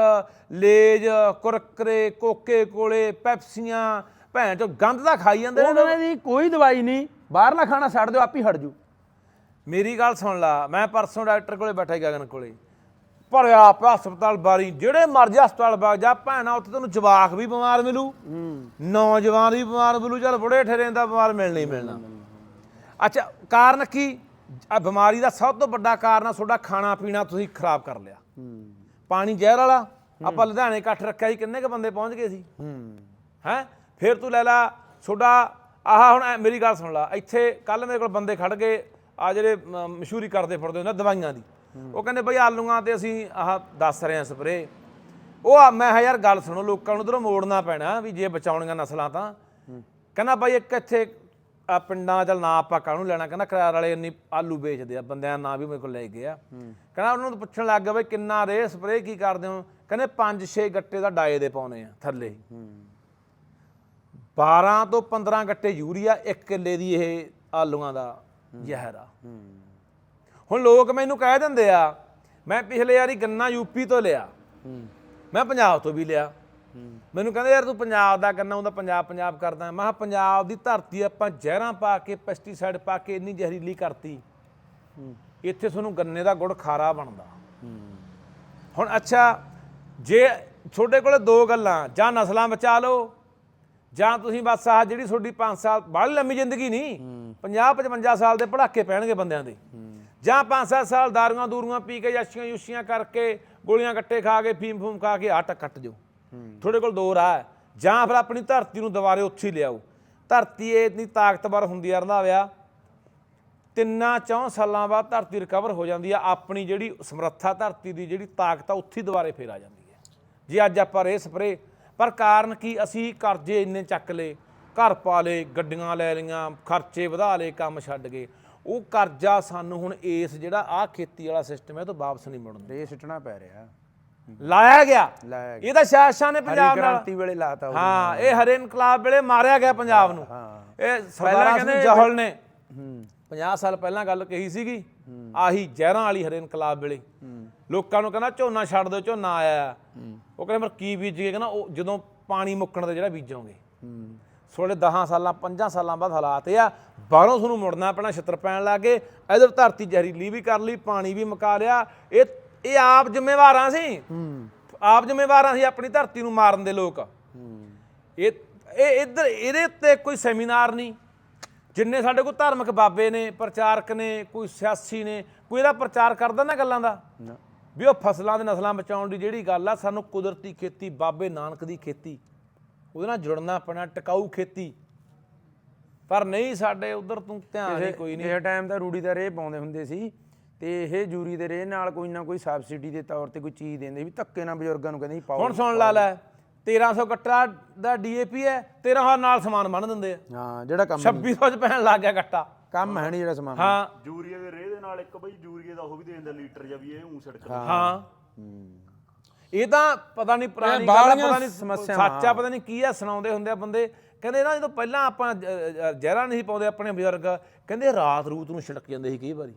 ਲੇਜ ਕੁਰਕਰੇ ਕੋਕੇ ਕੋਲੇ ਪੈਪਸੀਆਂ ਭੈਣ ਚੋ ਗੰਦ ਦਾ ਖਾਈ ਜਾਂਦੇ ਨੇ ਕਹਿੰਦਾ ਜੀ ਕੋਈ ਦਵਾਈ ਨਹੀਂ ਬਾਹਰਲਾ ਖਾਣਾ ਛੱਡ ਦਿਓ ਆਪੇ ਹਟ ਜੂ। ਮੇਰੀ ਗੱਲ ਸੁਣ ਲਾ ਮੈਂ ਪਰਸੋਂ ਡਾਕਟਰ ਕੋਲੇ ਬੈਠਾ ਗਗਨ ਕੋਲੇ। ਭਰਿਆ ਪਿਆ ਹਸਪਤਾਲ ਬਾਰੀ ਜਿਹੜੇ ਮਰਜ਼ੀ ਹਸਪਤਾਲ ਬਾਗ ਜਾ ਭੈਣਾ ਉੱਥੇ ਤੈਨੂੰ ਜਵਾਕ ਵੀ ਬਿਮਾਰ ਮਿਲੂ। ਨੌਜਵਾਨ ਵੀ ਬਿਮਾਰ ਮਿਲੂ ਚੱਲ ਬੁੜੇ ਠੇਰੇ ਦਾ ਬਿਮਾਰ ਮਿਲਣਾ ਹੀ ਮਿਲਣਾ। ਅੱਛਾ ਕਾਰਨ ਕੀ? ਆ ਬਿਮਾਰੀ ਦਾ ਸਭ ਤੋਂ ਵੱਡਾ ਕਾਰਨ ਆ ਤੁਹਾਡਾ ਖਾਣਾ ਪੀਣਾ ਤੁਸੀਂ ਖਰਾਬ ਕਰ ਲਿਆ। ਹੂੰ। ਪਾਣੀ ਜ਼ਹਿਰ ਵਾਲਾ ਆਪਾਂ ਲੁਧਿਆਣੇ ਇਕੱਠ ਰੱਖਿਆ ਸੀ ਕਿੰਨੇ ਕ ਬੰਦੇ ਪਹੁੰਚ ਗਏ ਸੀ? ਹੂੰ। ਹੈ? ਫਿਰ ਤੂੰ ਲੈ ਲਾ ਤੁਹਾਡਾ ਆਹ ਹੁਣ ਮੇਰੀ ਗੱਲ ਸੁਣ ਲਾ ਇੱਥੇ ਕੱਲ ਮੇਰੇ ਕੋਲ ਬੰਦੇ ਖੜ ਗਏ ਆ ਜਿਹੜੇ ਮਸ਼ਹੂਰੀ ਕਰਦੇ ਫਿਰਦੇ ਹੁੰਦੇ ਦਵਾਈਆਂ ਦੀ। ਉਹ ਕਹਿੰਦੇ ਬਈ ਆਲੂਆਂ ਤੇ ਅਸੀਂ ਆਹ ਦੱਸ ਰਹੇ ਆ ਸਪਰੇ। ਉਹ ਮੈਂ ਕਿਹਾ ਯਾਰ ਗੱਲ ਸੁਣੋ, ਲੋਕਾਂ ਨੂੰ ਉਧਰੋਂ ਮੋੜਨਾ ਪੈਣਾ ਵੀ ਜੇ ਬਚਾਉਣੀਆਂ ਨਸਲਾਂ ਤਾਂ। ਕਹਿੰਦਾ ਬਾਈ ਇੱਕ ਇੱਥੇ ਆ ਪਿੰਡਾਂ ਚੱਲ ਨਾ ਆਪਾਂ ਕਾਹਨੂੰ ਲੈਣਾ। ਕਹਿੰਦਾ ਕਰਾਰ ਵਾਲੇ ਇੰਨੀ ਆਲੂ ਵੇਚਦੇ ਆ, ਬੰਦਿਆਂ ਦਾ ਨਾਂ ਵੀ ਮੇਰੇ ਕੋਲ ਲੈ ਗਏ ਆ। ਕਹਿੰਦਾ ਉਹਨਾਂ ਨੂੰ ਪੁੱਛਣ ਲੱਗ ਗਿਆ ਬਈ ਕਿੰਨਾ ਰੇ ਸਪਰੇਅ ਕੀ ਕਰਦੇ ਹੋ? ਕਹਿੰਦੇ 5-6 ਗੱਟੇ ਦਾ ਡਾਏ ਦੇ ਪਾਉਨੇ ਆ ਥੱਲੇ। 12 ਤੋਂ 15 ਗੱਟੇ ਯੂਰੀਆ 1 ਕਿੱਲੇ ਦੀ ਇਹ ਆਲੂਆਂ ਦਾ ਜ਼ਹਿਰ ਆ। ਹੁਣ ਲੋਕ ਮੈਨੂੰ ਕਹਿ ਦਿੰਦੇ ਆ ਮੈਂ ਪਿਛਲੇ ਵਾਰੀ ਗੰਨਾ ਯੂਪੀ ਤੋਂ ਲਿਆ। ਮੈਂ ਪੰਜਾਬ ਤੋਂ ਵੀ ਲਿਆ। ਮੈਨੂੰ ਕਹਿੰਦੇ ਯਾਰ ਤੂੰ ਪੰਜਾਬ ਦਾ ਗੰਨਾ ਹੁੰਦਾ ਪੰਜਾਬ ਪੰਜਾਬ ਕਰਦਾ। ਮੈਂ ਕਿਹਾ ਪੰਜਾਬ ਦੀ ਧਰਤੀ ਆਪਾਂ ਜ਼ਹਿਰਾਂ ਪਾ ਕੇ ਪੈਸਟੀਸਾਈਡ ਪਾ ਕੇ ਇੰਨੀ ਜ਼ਹਿਰੀਲੀ ਕਰਤੀ। ਇੱਥੇ ਤੁਹਾਨੂੰ ਗੰਨੇ ਦਾ ਗੁੜ ਖਾਰਾ ਬਣਦਾ। ਹੁਣ ਅੱਛਾ ਜੇ ਤੁਹਾਡੇ ਕੋਲੇ ਦੋ ਗੱਲਾਂ ਜਾਂ ਨਸਲਾਂ ਬਚਾ ਲਓ ਜਾਂ ਤੁਸੀਂ ਬਸ ਆਹ ਜਿਹੜੀ ਤੁਹਾਡੀ 5 ਸਾਲ ਬਾਹਲੀ ਲੰਮੀ ਜ਼ਿੰਦਗੀ ਨਹੀਂ 50 55 ਸਾਲ ਦੇ ਪੜਾਕੇ ਪੈਣਗੇ ਬੰਦਿਆਂ ਦੇ। ਜਾਂ 5-7 ਸਾਲ ਦਾਰੂਆਂ ਦੂਰੂਆਂ ਪੀ ਕੇ ਯਾਸ਼ੀਆਂ ਯੂਸ਼ੀਆਂ ਕਰਕੇ ਗੋਲੀਆਂ ਕੱਟੇ ਖਾ ਕੇ, ਫੀਮ ਫੂਮ ਖਾ ਕੇ ਆਟਾ ਕੱਟ ਜਾਓ। ਤੁਹਾਡੇ ਕੋਲ ਦੋ ਰਾਹ ਜਾਂ ਫਿਰ ਆਪਣੀ ਧਰਤੀ ਨੂੰ ਦੁਬਾਰੇ ਉੱਥੇ ਹੀ ਲਿਆਓ। ਧਰਤੀ ਇਹ ਇਤਨੀ ਤਾਕਤਵਰ ਹੁੰਦੀ ਆ ਰੰਧਾਵਿਆ ਤਿੰਨਾਂ ਚੌਂ ਸਾਲਾਂ ਬਾਅਦ ਧਰਤੀ ਰਿਕਵਰ ਹੋ ਜਾਂਦੀ ਆ। ਆਪਣੀ ਜਿਹੜੀ ਸਮਰੱਥਾ ਧਰਤੀ ਦੀ ਜਿਹੜੀ ਤਾਕਤ ਆ, ਉੱਥੇ ਹੀ ਦੁਬਾਰੇ ਫੇਰ ਆ ਜਾਂਦੀ ਹੈ। ਜੇ ਅੱਜ ਆਪਾਂ ਰੇ ਸਪਰੇ ਪਰ ਕਾਰਨ ਕੀ? ਅਸੀਂ ਕਰਜ਼ੇ ਇੰਨੇ ਚੱਕ ਲਏ, ਘਰ ਪਾ ਲਏ, ਗੱਡੀਆਂ ਲੈ ਲਈਆਂ, ਖਰਚੇ ਵਧਾ ਲਏ, ਕੰਮ ਛੱਡ ਗਏ। ਉਹ ਕਰਜ਼ਾ ਸਾਨੂੰ ਹੁਣ ਇਸ ਜਿਹੜਾ ਆ ਖੇਤੀ ਵਾਲਾ ਸਿਸਟਮ ਹੈ ਇਹ ਤੋਂ ਵਾਪਸ ਨਹੀਂ ਮੁੜਨਾ। ਰੇ ਸਿੱਟਣਾ ਪੈ ਰਿਹਾ। ਲਾਇਆ ਗਿਆ? ਲਾਇਆ ਇਹਦਾ ਸ਼ਾਸਕਾਂ ਨੇ ਹਰੀ ਪੰਜਾਬ ਨਾਲ ਕ੍ਰਾਂਤੀ ਵੇਲੇ ਲਾਤਾ ਉਹਨੇ। ਹਾਂ ਇਹ ਹਰੇ ਇਨਕਲਾਬ ਵੇਲੇ ਮਾਰਿਆ ਗਿਆ ਪੰਜਾਬ ਨੂੰ। ਹਾਂ। ਇਹ ਸਰਦਾਰਾ ਸਿੰਘ ਕਹਿੰਦੇ- ਜਹਲ ਨੇ। ਹੂੰ 50 ਸਾਲ ਪਹਿਲਾਂ ਗੱਲ ਕਹੀ ਸੀਗੀ ਆਹੀ ਜ਼ਹਿਰਾਂ ਵਾਲੀ ਹਰੇ ਇਨਕਲਾਬ ਵੇਲੇ। ਲੋਕਾਂ ਨੂੰ ਕਹਿੰਦਾ ਝੋਨਾ ਛੱਡ ਦਿਓ ਝੋਨਾ ਆਇਆ। ਉਹ ਕਹਿੰਦੇ ਪਰ ਕੀ ਬੀਜੀਏ ਕਹਿੰਦਾ ਉਹ ਜਦੋਂ ਪਾਣੀ ਮੁੱਕਣ ਤੇ ਜਿਹੜਾ ਬੀਜੋਗੇ। ਹੂੰ। ਥੋੜੇ 10 ਸਾਲਾਂ 5 ਸਾਲਾਂ ਬਾਅਦ ਹਾਲਾਤ ਇਹ ਆ ਬਾਹਰੋਂ ਤੁਹਾਨੂੰ ਮੁੜਨਾ ਪੈਣਾ ਛਿੱਤਰ ਪੈਣ ਲੱਗੇ ਇਧਰ ਧਰਤੀ ਜ਼ਹਿਰੀਲੀ ਵੀ ਕਰ ਲਈ ਪਾਣੀ ਵੀ ਮੁਕਾ ਲਿਆ। ਇਹ ਇਹ ਆਪ ਜ਼ਿੰਮੇਵਾਰਾਂ ਸੀ ਹੂੰ ਆਪ ਜ਼ਿੰਮੇਵਾਰਾਂ ਸੀ ਆਪਣੀ ਧਰਤੀ ਨੂੰ ਮਾਰਨ ਦੇ ਲੋਕ। ਹੂੰ ਇਹ ਇਹ ਇੱਧਰ ਇਹਦੇ ਉੱਤੇ ਕੋਈ ਸੈਮੀਨਾਰ ਨਹੀਂ। ਜਿੰਨੇ ਸਾਡੇ ਕੋਲ ਧਾਰਮਿਕ ਬਾਬੇ ਨੇ ਪ੍ਰਚਾਰਕ ਨੇ ਕੋਈ ਸਿਆਸੀ ਨੇ ਕੋਈ ਇਹਦਾ ਪ੍ਰਚਾਰ ਕਰਦਾ ਨਾ ਗੱਲਾਂ ਦਾ। ਵੀ ਉਹ ਫਸਲਾਂ ਦੇ ਨਸਲਾਂ ਬਚਾਉਣ ਦੀ ਜਿਹੜੀ ਗੱਲ ਆ ਸਾਨੂੰ ਕੁਦਰਤੀ ਖੇਤੀ ਬਾਬੇ ਨਾਨਕ ਦੀ ਖੇਤੀ ਉਹਦੇ ਨਾਲ ਜੁੜਨਾ ਪੈਣਾ ਟਿਕਾਊ ਖੇਤੀ। ਪਰ ਨਹੀਂ ਸਾਡੇ ਉਧਰ ਤੂੰ ਧਿਆਨ ਹੀ ਕੋਈ ਨਹੀਂ। ਕਿਸੇ ਟਾਈਮ ਤਾਂ ਰੂੜੀ ਦਾ ਰੇਹ ਪਾਉਂਦੇ ਹੁੰਦੇ ਸੀ ਤੇ ਇਹ ਜੂਰੀ ਦੇ ਰੇਹ ਨਾਲ ਕੋਈ ਨਾ ਕੋਈ ਸਬਸਿਡੀ ਦੇ ਤੌਰ ਤੇ ਕੋਈ ਚੀਜ਼ ਦਿੰਦੇ ਵੀ ਧੱਕੇ ਨਾਲ ਬਜ਼ੁਰਗਾਂ ਨੂੰ ਕਹਿੰਦੇ ਸੀ ਪਾਓ ਹੁਣ ਸੁਣ ਲਾ ਲੈ 1300 ਗੱਟਾ ਦਾ ਡੀਏਪੀ ਹੈ 1300 ਨਾਲ ਸਮਾਨ ਬੰਨ ਦਿੰਦੇ ਆ। ਹਾਂ ਜਿਹੜਾ ਕੰਮ 2600 ਚ ਪੈਣ ਲੱਗ ਗਿਆ ਗੱਟਾ। ਕੰਮ ਹੈ ਨਹੀਂ ਜਿਹੜਾ ਸਮਾਨ ਹਾਂ। ਯੂਰੀਆ ਦੇ ਰੇਹ ਦੇ ਨਾਲ ਇੱਕ ਬਈ ਯੂਰੀਆ ਦਾ ਉਹ ਵੀ ਦੇ ਦਿੰਦਾ ਲੀਟਰ ਜਾਂ ਵੀ ਇਹ ਉਂ ਸੜਕ ਹਾਂ। ਇਹ ਤਾਂ ਪਤਾ ਨਹੀਂ ਪੁਰਾਣੀ ਗੱਲ ਪਤਾ ਨਹੀਂ ਸਮੱਸਿਆਵਾਂ। ਸੱਚ ਪਤਾ ਨਹੀਂ ਕੀ ਆ ਸੁਣਾਉਂਦੇ ਹੁੰਦੇ ਆ ਬੰਦੇ। ਕਹਿੰਦੇ ਨਾ ਜਦੋਂ ਪਹਿਲਾਂ ਆਪਾਂ ਜ਼ਹਿਰਾਂ ਨਹੀਂ ਪਾਉਂਦੇ ਆਪਣੇ ਬਜ਼ੁਰਗ ਕਹਿੰਦੇ ਰਾਤ ਰੂਤ ਨੂੰ ਛਿੜਕ ਜਾਂਦੇ ਸੀ ਕਈ ਵਾਰੀ।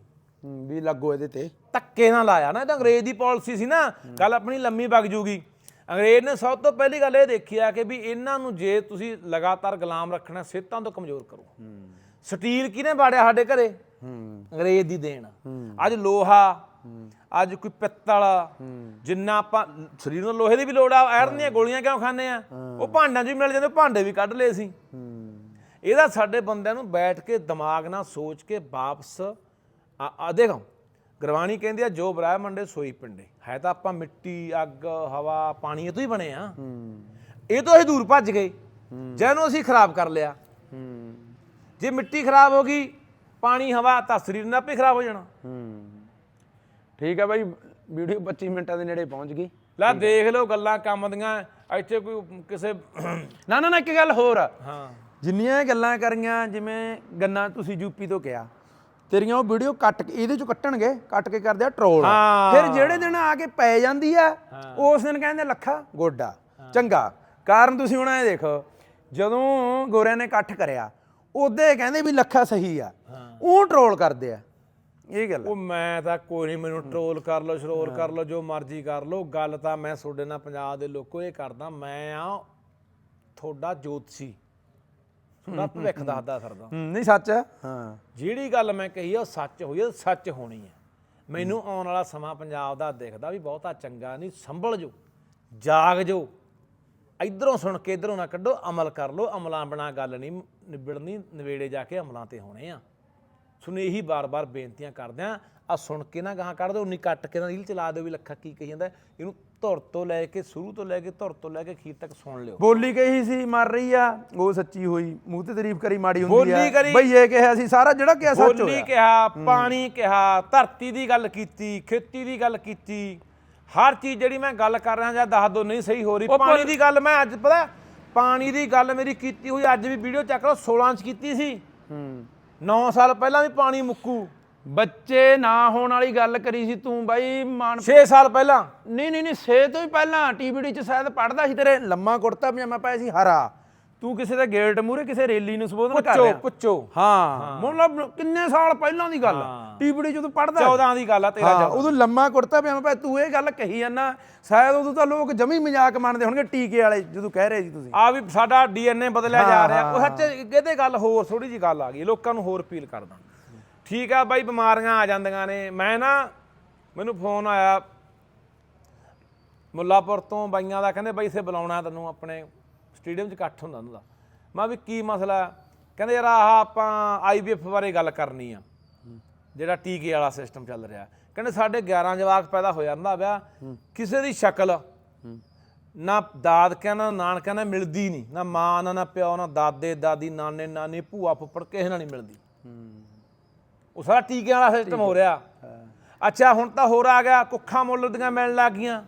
ਵੀ ਲੱਗੋ ਇਹਦੇ ਤੇ। ਧੱਕੇ ਨਾਲ ਲਾਇਆ ਨਾ ਇਹ ਤਾਂ ਅੰਗਰੇਜ਼ ਦੀ ਪਾਲਿਸੀ ਸੀ ਨਾ। ਗੱਲ ਆਪਣੀ ਲੰਮੀ ਵਗ ਜੂਗੀ। ਅੰਗਰੇਜ਼ ਨੇ ਸਭ ਤੋਂ ਪਹਿਲੀ ਗੱਲ ਇਹ ਦੇਖੀ ਆ ਕਿ ਵੀ ਇਹਨਾਂ ਨੂੰ ਜੇ ਤੁਸੀਂ ਲਗਾਤਾਰ ਗੁਲਾਮ ਰੱਖਣਾ ਸਿਹਤਾਂ ਤੋਂ ਕਮਜ਼ੋਰ ਕਰੋ। ਸਟੀਲ ਕਿਹਨੇ ਬਾੜਿਆ ਸਾਡੇ ਘਰੇ? ਅੰਗਰੇਜ਼ ਦੀ ਦੇਣ। ਅੱਜ ਲੋਹਾ ਅੱਜ ਕੋਈ ਪਿੱਤਲ ਜਿੰਨਾ ਆਪਾਂ ਸਰੀਰ ਨੂੰ ਲੋਹੇ ਦੀ ਵੀ ਲੋੜ ਆ ਆਇਰਨ ਦੀਆਂ ਗੋਲੀਆਂ ਕਿਉਂ ਖਾਂਦੇ ਆ? ਉਹ ਭਾਂਡਾਂ 'ਚ ਵੀ ਮਿਲ ਜਾਂਦੇ ਭਾਂਡੇ ਵੀ ਕੱਢ ਲਏ ਸੀ। ਇਹਦਾ ਸਾਡੇ ਬੰਦਿਆਂ ਨੂੰ ਬੈਠ ਕੇ ਦਿਮਾਗ ਨਾਲ ਸੋਚ ਕੇ ਵਾਪਸ ਆ ਦੇਖੋ ਗੁਰਬਾਣੀ ਕਹਿੰਦੀ ਆ ਜੋ ਬ੍ਰਹਮੰਡੇ ਸੋਈ ਪਿੰਡੇ। ਹੈ ਤਾਂ ਆਪਾਂ ਮਿੱਟੀ ਅੱਗ ਹਵਾ ਪਾਣੀ ਇਹ ਤੋਂ ਹੀ ਬਣੇ ਆ। ਇਹ ਤੋਂ ਅਸੀਂ ਦੂਰ ਭੱਜ ਗਏ। ਜਿਹਨੂੰ ਅਸੀਂ ਖਰਾਬ ਕਰ ਲਿਆ। ਜੇ ਮਿੱਟੀ ਖਰਾਬ ਹੋ ਗਈ ਪਾਣੀ ਹਵਾ ਤਾਂ ਸਰੀਰ ਨਾਲ ਆਪੇ ਖਰਾਬ ਹੋ ਜਾਣਾ। ਹੂੰ। ਠੀਕ ਆ ਬਾਈ ਵੀਡੀਓ 25 ਮਿੰਟਾਂ ਦੇ ਨੇੜੇ ਪਹੁੰਚ ਗਈ। ਲੈ ਦੇਖ ਲਓ ਗੱਲਾਂ ਕੰਮ ਦੀਆਂ ਇੱਥੇ ਕੋਈ ਕਿਸੇ ਨਾ ਨਾ ਨਾ ਇੱਕ ਗੱਲ ਹੋਰ। ਆ ਹਾਂ। ਜਿੰਨੀਆਂ ਇਹ ਗੱਲਾਂ ਕਰੀਆਂ ਜਿਵੇਂ ਗੰਨਾ ਤੁਸੀਂ ਯੂਪੀ ਤੋਂ ਕਿਹਾ ਤੇਰੀਆਂ ਉਹ ਵੀਡੀਓ ਕੱਟ ਕੇ ਇਹਦੇ ਚੋਂ ਕੱਟਣਗੇ ਕੱਟ ਕੇ ਕਰਦੇ ਆ ਟਰੋਲ। ਹਾਂ। ਫਿਰ ਜਿਹੜੇ ਦਿਨ ਆ ਕੇ ਪੈ ਜਾਂਦੀ ਆ ਉਸ ਦਿਨ ਕਹਿੰਦੇ ਲੱਖਾ ਗੋਡਾ। ਚੰਗਾ। ਕਾਰਨ ਤੁਸੀਂ ਹੁਣ ਇਹ ਦੇਖੋ ਜਦੋਂ ਗੋਰਿਆਂ ਨੇ ਇਕੱਠ ਕਰਿਆ ਉਹਦੇ ਕਹਿੰਦੇ ਵੀ ਲੱਖਾ ਸਹੀ ਆ। ਉਹ ਟਰੋਲ ਕਰਦੇ ਆ। ਇਹ ਗੱਲ। ਉਹ ਮੈਂ ਤਾਂ ਕੋਈ ਨਹੀਂ ਮੈਨੂੰ ਟਰੋਲ ਕਰ ਲਓ ਸ਼ਰੋਰ ਕਰ ਲਓ ਜੋ ਮਰਜ਼ੀ ਕਰ ਲਓ। ਗੱਲ ਤਾਂ ਮੈਂ ਤੁਹਾਡੇ ਨਾਲ ਪੰਜਾਬ ਦੇ ਲੋਕੋ ਇਹ ਕਰਦਾ ਮੈਂ ਆ ਤੁਹਾਡਾ ਜੋਤਸੀ। ਤੁਹਾਡਾ ਭਵਿੱਖ ਦੱਸਦਾ ਫਿਰਦਾ। ਨਹੀਂ ਸੱਚ? ਹਾਂ। ਜਿਹੜੀ ਗੱਲ ਮੈਂ ਕਹੀ ਆ ਉਹ ਸੱਚ ਹੋਈ ਆ ਸੱਚ ਹੋਣੀ ਹੈ ਮੈਨੂੰ ਆਉਣ ਵਾਲਾ ਸਮਾਂ ਪੰਜਾਬ ਦਾ ਦਿਖਦਾ ਵੀ ਬਹੁਤਾ ਚੰਗਾ ਨਹੀਂ ਸੰਭਲ ਜੋ ਜਾਗ ਜੋ। ਇਧਰੋਂ ਸੁਣ ਕੇ ਇਧਰੋਂ ਨਾ ਕੱਢੋ ਅਮਲ ਕਰ ਲਓ। ਅਮਲਾਂ ਬਣਾ ਗੱਲ ਨਹੀਂ ਨਿਬੜਨੀ ਨਵੇੜੇ ਜਾ ਕੇ ਅਮਲਾਂ ਤੇ ਹੋਣੇ ਆ। ਸੁਣ ਇਹੀ ਬਾਰ-ਬਾਰ ਬੇਨਤੀਆਂ ਕਰਦੇ ਆ ਆ ਸੁਣ ਕੇ ਨਾ ਗਾਹਾਂ ਕੱਢ ਦਿਓ ਉਨੀ ਕੱਟ ਕੇ ਨਾ ਰੀਲ ਚਲਾ ਦਿਓ ਵੀ ਲੱਖਾ ਕੀ ਕਹੀ ਜਾਂਦਾ। ਇਹਨੂੰ ਧੁਰ ਤੋਂ ਲੈ ਕੇ ਸ਼ੁਰੂ ਤੋਂ ਲੈ ਕੇ ਧੁਰ ਤੋਂ ਲੈ ਕੇ ਅਖੀਰ ਤੱਕ ਸੁਣ ਲਿਓ। ਬੋਲੀ ਕਹੀ ਸੀ ਮਰ ਰਹੀ ਆ ਉਹ ਸੱਚੀ ਹੋਈ। ਮੂੰਹ ਤੇ ਤਾਰੀਫ ਕਰੀ ਮਾੜੀ ਹੁੰਦੀ ਆ। ਕਰੀ- ਬਈ ਇਹ ਕਿਹਾ ਸੀ ਸਾਰਾ ਜਿਹੜਾ ਕਿਹਾ ਸੱਚ ਬੋਲੀ ਹੋਇਆ। ਕਿਹਾ ਪਾਣੀ ਕਿਹਾ ਧਰਤੀ ਦੀ ਗੱਲ ਕੀਤੀ ਖੇਤੀ ਦੀ ਗੱਲ ਕੀਤੀ। ਹਰ ਚੀਜ਼ ਜਿਹੜੀ ਮੈਂ ਗੱਲ ਕਰ ਰਿਹਾ ਜਾਂ ਦੱਸ ਦੋ ਨਹੀਂ ਸਹੀ ਹੋ ਰਹੀ। ਪਾਣੀ ਦੀ ਗੱਲ ਮੈਂ ਅੱਜ ਪਤਾ ਪਾਣੀ ਦੀ ਗੱਲ ਮੇਰੀ ਕੀਤੀ ਹੋਈ ਅੱਜ ਵੀ ਵੀਡੀਓ ਚੱਕ ਲਓ 16 ਚ ਕੀਤੀ ਸੀ। ਹੂੰ। 9 ਸਾਲ ਪਹਿਲਾਂ ਵੀ ਪਾਣੀ ਮੁੱਕੂ। ਬੱਚੇ ਨਾ ਹੋਣ ਵਾਲੀ ਗੱਲ ਕਰੀ ਸੀ ਤੂੰ ਬਾਈ ਮਾਨ 6 ਸਾਲ ਪਹਿਲਾਂ। ਨਹੀਂ ਨਹੀਂ ਨਹੀਂ ਸੇ ਤੋਂ ਹੀ ਪਹਿਲਾਂ ਟੀਵੀਡੀ ਚ ਸ਼ਾਇਦ ਪੜਦਾ ਸੀ ਤੇਰੇ। ਲੰਮਾ ਕੁੜਤਾ ਪਜਾਮਾ ਪਾਇਆ ਸੀ ਹਰਾ। ਤੂੰ ਕਿਸੇ ਦੇ ਗੇਟ ਮੂਰੇ ਕਿਸੇ ਰੈਲੀ ਨੂੰ ਸੰਬੋਧਨ ਕਰ ਪੁੱਛੋ ਰਿਹਾ। ਪੁੱਛੋ। ਹਾਂ ਮਤਲਬ ਕਿੰਨੇ ਸਾਲ ਪਹਿਲਾਂ ਦੀ ਗੱਲ ਟੀਵੀਡੀ ਜਦੋਂ ਪੜਦਾ 14 ਦੀ ਗੱਲ ਆ ਤੇਰਾ ਹਾਂ ਉਦੋਂ ਲੰਮਾ ਕੁੜਤਾ ਪਜਾਮਾ ਪਾਇਆ ਤੂੰ ਇਹ ਗੱਲ ਕਹੀ ਜਾਂਦਾ ਸ਼ਾਇਦ ਉਦੋਂ ਤਾਂ ਲੋਕ ਜਮੀ ਮਜ਼ਾਕ ਮੰਨਦੇ ਹੋਣਗੇ ਟੀਕੇ ਵਾਲੇ ਜਦੋਂ ਕਹਿ ਰਹੇ ਸੀ ਤੁਸੀਂ। ਆ ਵੀ ਸਾਡਾ ਡੀਐਨਏ ਬਦਲਿਆ ਜਾ ਰਿਹਾ। ਉਹ ਸੱਚ ਇਹਦੇ ਗੱਲ ਹੋਰ ਥੋੜੀ ਜੀ ਗੱਲ ਆ ਗਈ ਲੋਕਾਂ ਨੂੰ ਹੋਰ ਅਪੀਲ ਕਰਦਾ। ਠੀਕ ਆ ਬਾਈ ਬਿਮਾਰੀਆਂ ਆ ਜਾਂਦੀਆਂ ਨੇ। ਮੈਂ ਨਾ ਮੈਨੂੰ ਫੋਨ ਆਇਆ ਮੁੱਲਾਪੁਰ ਤੋਂ ਬਾਈਆਂ ਦਾ ਕਹਿੰਦੇ ਬਾਈ ਇਥੇ ਬੁਲਾਉਣਾ ਤੈਨੂੰ ਆਪਣੇ ਸਟੇਡੀਅਮ 'ਚ ਇਕੱਠ ਹੁੰਦਾ ਉਹਨਾਂ ਦਾ। ਮੈਂ ਵੀ ਕੀ ਮਸਲਾ? ਕਹਿੰਦੇ ਯਾਰ ਆਹ ਆਪਾਂ ਆਈਵੀਐਫ ਬਾਰੇ ਗੱਲ ਕਰਨੀ ਆ। ਜਿਹੜਾ ਟੀਕੇ ਵਾਲਾ ਸਿਸਟਮ ਚੱਲ ਰਿਹਾ। ਕਹਿੰਦੇ ਸਾਡੇ 11 ਜਵਾਕ ਪੈਦਾ ਹੋ ਜਾਂਦਾ ਵਿਆ ਕਿਸੇ ਦੀ ਸ਼ਕਲ ਨਾ ਦਾਦਕਿਆਂ ਨਾਲ ਨਾਨਕਿਆਂ ਨਾਲ ਮਿਲਦੀ ਨਹੀਂ। ਨਾ ਮਾਂ ਨਾਲ ਨਾ ਪਿਓ ਨਾਲ ਦਾਦੇ ਦਾਦੀ ਨਾਨੇ ਨਾਨੀ ਭੂਆ ਫੁੱਫੜ ਕਿਸੇ ਨਾਲ ਨਹੀਂ ਮਿਲਦੀ। ਉਹ ਸਾਰਾ ਟੀਕਿਆਂ ਵਾਲਾ ਸਿਸਟਮ ਹੋ ਰਿਹਾ। ਅੱਛਾ ਹੁਣ ਤਾਂ ਹੋਰ ਆ ਗਿਆ। ਕੁੱਖਾਂ ਮੁੱਲ ਦੀਆਂ ਮਿਲਣ ਲੱਗ ਗਈਆਂ।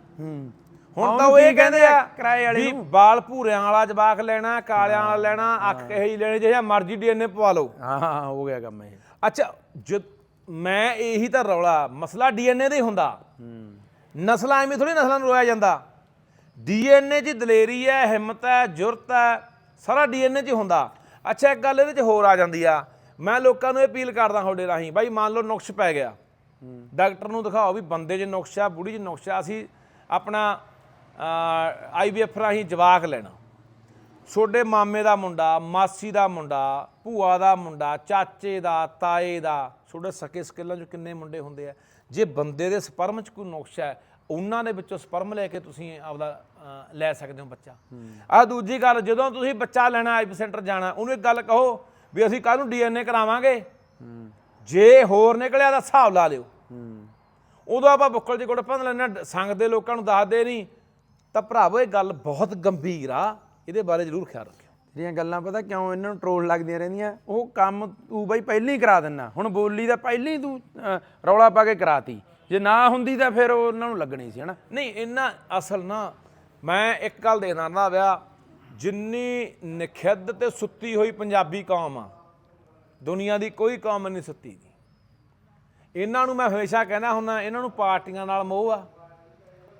ਹੁਣ ਤਾਂ ਉਹ ਇਹ ਕਹਿੰਦੇ ਆ? ਕਿਰਾਏ ਵਾਲੇ ਵੀ ਬਾਲ ਭੂਰਿਆਂ ਵਾਲਾ ਜਵਾਕ ਲੈਣਾ ਕਾਲਿਆਂ ਵਾਲਾ ਲੈਣਾ ਅੱਖ ਕਹੇ ਹੀ ਲੈਣੇ ਜਿਹੜਾ ਮਰਜ਼ੀ ਡੀਐਨਏ ਪਵਾ ਲਓ। ਹਾਂ ਹਾਂ ਗਿਆ ਕੰਮ ਇਹ। ਅੱਛਾ ਜਦ ਮੈਂ ਇਹੀ ਤਾਂ ਰੌਲਾ ਮਸਲਾ ਡੀਐਨਏ ਦਾ ਹੀ ਹੁੰਦਾ। ਨਸਲਾਂ ਐਵੇਂ ਥੋੜੀ ਨਸਲਾਂ ਨੂੰ ਰੋਇਆ ਜਾਂਦਾ। ਡੀਐਨਏ 'ਚ ਦਲੇਰੀ ਹੈ ਹਿੰਮਤ ਹੈ ਜੁਰਤ ਹੈ ਸਾਰਾ ਡੀਐਨਏ 'ਚ ਹੁੰਦਾ। ਅੱਛਾ ਇੱਕ ਗੱਲ ਇਹਦੇ 'ਚ ਹੋਰ ਆ ਜਾਂਦੀ ਆ। ਮੈਂ ਲੋਕਾਂ ਨੂੰ ਅਪੀਲ ਕਰਦਾ ਤੁਹਾਡੇ ਰਾਹੀਂ ਬਾਈ ਮੰਨ ਲਓ ਨੁਕਸ ਪੈ ਗਿਆ। ਡਾਕਟਰ ਨੂੰ ਦਿਖਾਓ ਵੀ ਬੰਦੇ 'ਚ ਨੁਕਸ ਆ ਬੁੜੀ 'ਚ ਨੁਕਸ ਆ ਅਸੀਂ ਆਪਣਾ ਆਈਵੀਐਫ ਰਾਹੀਂ ਜਵਾਕ ਲੈਣਾ। ਛੋਡੇ ਮਾਮੇ ਦਾ ਮੁੰਡਾ ਮਾਸੀ ਦਾ ਮੁੰਡਾ ਭੂਆ ਦਾ ਮੁੰਡਾ ਚਾਚੇ ਦਾ ਤਾਏ ਦਾ ਛੋਡੇ ਸਕੇ ਸਕੇਲਾਂ ਚ ਕਿੰਨੇ ਮੁੰਡੇ ਹੁੰਦੇ ਆ। ਜੇ ਬੰਦੇ ਦੇ ਸਪਰਮ ਚ ਕੋਈ ਨੁਕਸ ਹੈ ਉਹਨਾਂ ਦੇ ਵਿੱਚੋਂ ਸਪਰਮ ਲੈ ਕੇ ਤੁਸੀਂ ਆਪਦਾ ਲੈ ਸਕਦੇ ਹੋ ਬੱਚਾ। ਆ ਦੂਜੀ ਗੱਲ ਜਦੋਂ ਤੁਸੀਂ ਬੱਚਾ ਲੈਣਾ ਆਈਵੀ ਸੈਂਟਰ ਜਾਣਾ ਉਹਨੂੰ ਇੱਕ ਗੱਲ ਕਹੋ ਵੀ ਅਸੀਂ ਕੱਲ ਨੂੰ ਡੀਐਨਏ ਕਰਾਵਾਂਗੇ। ਜੇ ਹੋਰ ਨਿਕਲਿਆ ਤਾਂ ਹਿਸਾਬ ਲਾ ਲਿਓ। ਉਦੋਂ ਆਪਾਂ ਬੁੱਕਲ ਚ ਗੁੜ ਪੰਨ ਲੈਣਾ ਸੰਗ ਦੇ ਲੋਕਾਂ ਨੂੰ ਦੱਸਦੇ ਨਹੀਂ ਤਾਂ ਭਰਾਵੋ ਇਹ ਗੱਲ ਬਹੁਤ ਗੰਭੀਰ ਆ। ਇਹਦੇ ਬਾਰੇ ਜ਼ਰੂਰ ਖਿਆਲ ਰੱਖਿਓ। ਜਿਹੜੀਆਂ ਗੱਲਾਂ ਪਤਾ ਕਿਉਂ ਇਹਨਾਂ ਨੂੰ ਟ੍ਰੋਲ ਲੱਗਦੀਆਂ ਰਹਿੰਦੀਆਂ? ਉਹ ਕੰਮ ਤੂੰ ਬਈ ਪਹਿਲਾਂ ਹੀ ਕਰਾ ਦਿੰਨਾ। ਹੁਣ ਬੋਲੀ ਦਾ ਪਹਿਲਾਂ ਹੀ ਤੂੰ ਅਹ, ਰੌਲਾ ਪਾ ਕੇ ਕਰਾਤੀ। ਜੇ ਨਾ ਹੁੰਦੀ ਤਾਂ ਫਿਰ ਉਹ ਉਹਨਾਂ ਨੂੰ ਲੱਗਣੀ ਸੀ ਹਨਾ? ਨਹੀਂ ਇਹਨਾਂ ਅਸਲ ਨਾ ਮੈਂ ਇੱਕ ਗੱਲ ਦੇਖਦਾ ਨਾ ਵਿਆ ਜਿੰਨੀ ਨਖਿੱਧ ਤੇ ਸੁੱਤੀ ਹੋਈ ਪੰਜਾਬੀ ਕੌਮ ਆ ਦੁਨੀਆ ਦੀ ਕੋਈ ਕੌਮ ਨਹੀਂ ਸੁੱਤੀ ਦੀ ਇਹਨਾਂ ਨੂੰ ਮੈਂ ਹਮੇਸ਼ਾ ਕਹਿੰਦਾ ਹੁੰਦਾ ਇਹਨਾਂ ਨੂੰ ਪਾਰਟੀਆਂ ਨਾਲ ਮੋਹ ਆ।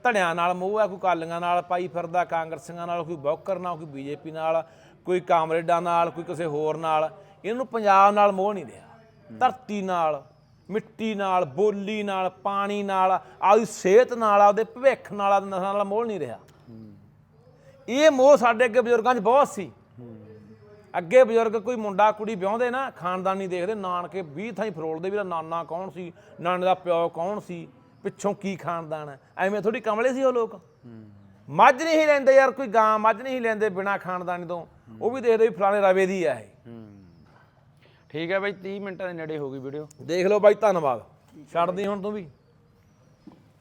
ਧੜਿਆਂ ਨਾਲ ਮੋਹ ਹੈ, ਕੋਈ ਕਾਲੀਆਂ ਨਾਲ ਪਾਈ ਫਿਰਦਾ, ਕਾਂਗਰਸੀਆਂ ਨਾਲ, ਕੋਈ ਬੌਕਰ ਨਾਲ, ਕੋਈ ਬੀਜੇਪੀ ਨਾਲ, ਕੋਈ ਕਾਮਰੇਡਾਂ ਨਾਲ, ਕੋਈ ਕਿਸੇ ਹੋਰ ਨਾਲ। ਇਹਨੂੰ ਪੰਜਾਬ ਨਾਲ ਮੋਹ ਨਹੀਂ ਰਿਹਾ। ਧਰਤੀ ਨਾਲ, ਮਿੱਟੀ ਨਾਲ, ਬੋਲੀ ਨਾਲ, ਪਾਣੀ ਨਾਲ, ਆਪਦੀ ਸਿਹਤ ਨਾਲ, ਆਪਦੇ ਭਵਿੱਖ ਨਾਲ, ਆਪਦੇ ਨਸਾਂ ਨਾਲ ਮੋਹ ਨਹੀਂ ਰਿਹਾ। ਇਹ ਮੋਹ ਸਾਡੇ ਅੱਗੇ ਬਜ਼ੁਰਗਾਂ 'ਚ ਬਹੁਤ ਸੀ। ਅੱਗੇ ਬਜ਼ੁਰਗ ਕੋਈ ਮੁੰਡਾ, ਕੁੜੀ ਵਿਆਹੁੰਦੇ ਨਾ, ਖਾਨਦਾਨੀ ਦੇਖਦੇ, ਨਾਨਕੇ 20 ਥਾਈ ਫਰੋਲਦੇ ਵੀ ਇਹਦਾ ਨਾਨਾ ਕੌਣ ਸੀ, ਨਾਨੇ ਦਾ ਪਿਓ ਕੌਣ ਸੀ। ਪਿੱਛੋਂ ਕੀ ਖਾਨਦਾਨ ਹੈ? ਐਵੇਂ ਥੋੜੀ ਕਮਲੇ ਸੀ ਉਹ ਲੋਕ। ਮੱਝ ਨਹੀਂ ਲੈਂਦੇ ਯਾਰ ਕੋਈ ਗਾਂ ਮੱਝ ਨਹੀਂ ਲੈਂਦੇ ਬਿਨਾ ਖਾਨਦਾਨੀ ਤੋਂ। ਉਹ ਵੀ ਦੇਖਦੇ ਵੀ ਫਲਾਣੇ ਰਵੇ ਦੀ ਆ ਇਹ। ਠੀਕ ਹੈ ਬਈ 30 ਮਿੰਟਾਂ ਦੇ ਨੇੜੇ ਹੋ ਗਈ ਵੀਡੀਓ। ਦੇਖ ਲਓ ਬਾਈ ਧੰਨਵਾਦ। ਛੱਡਦੀ ਹੁਣ ਤੂੰ ਵੀ।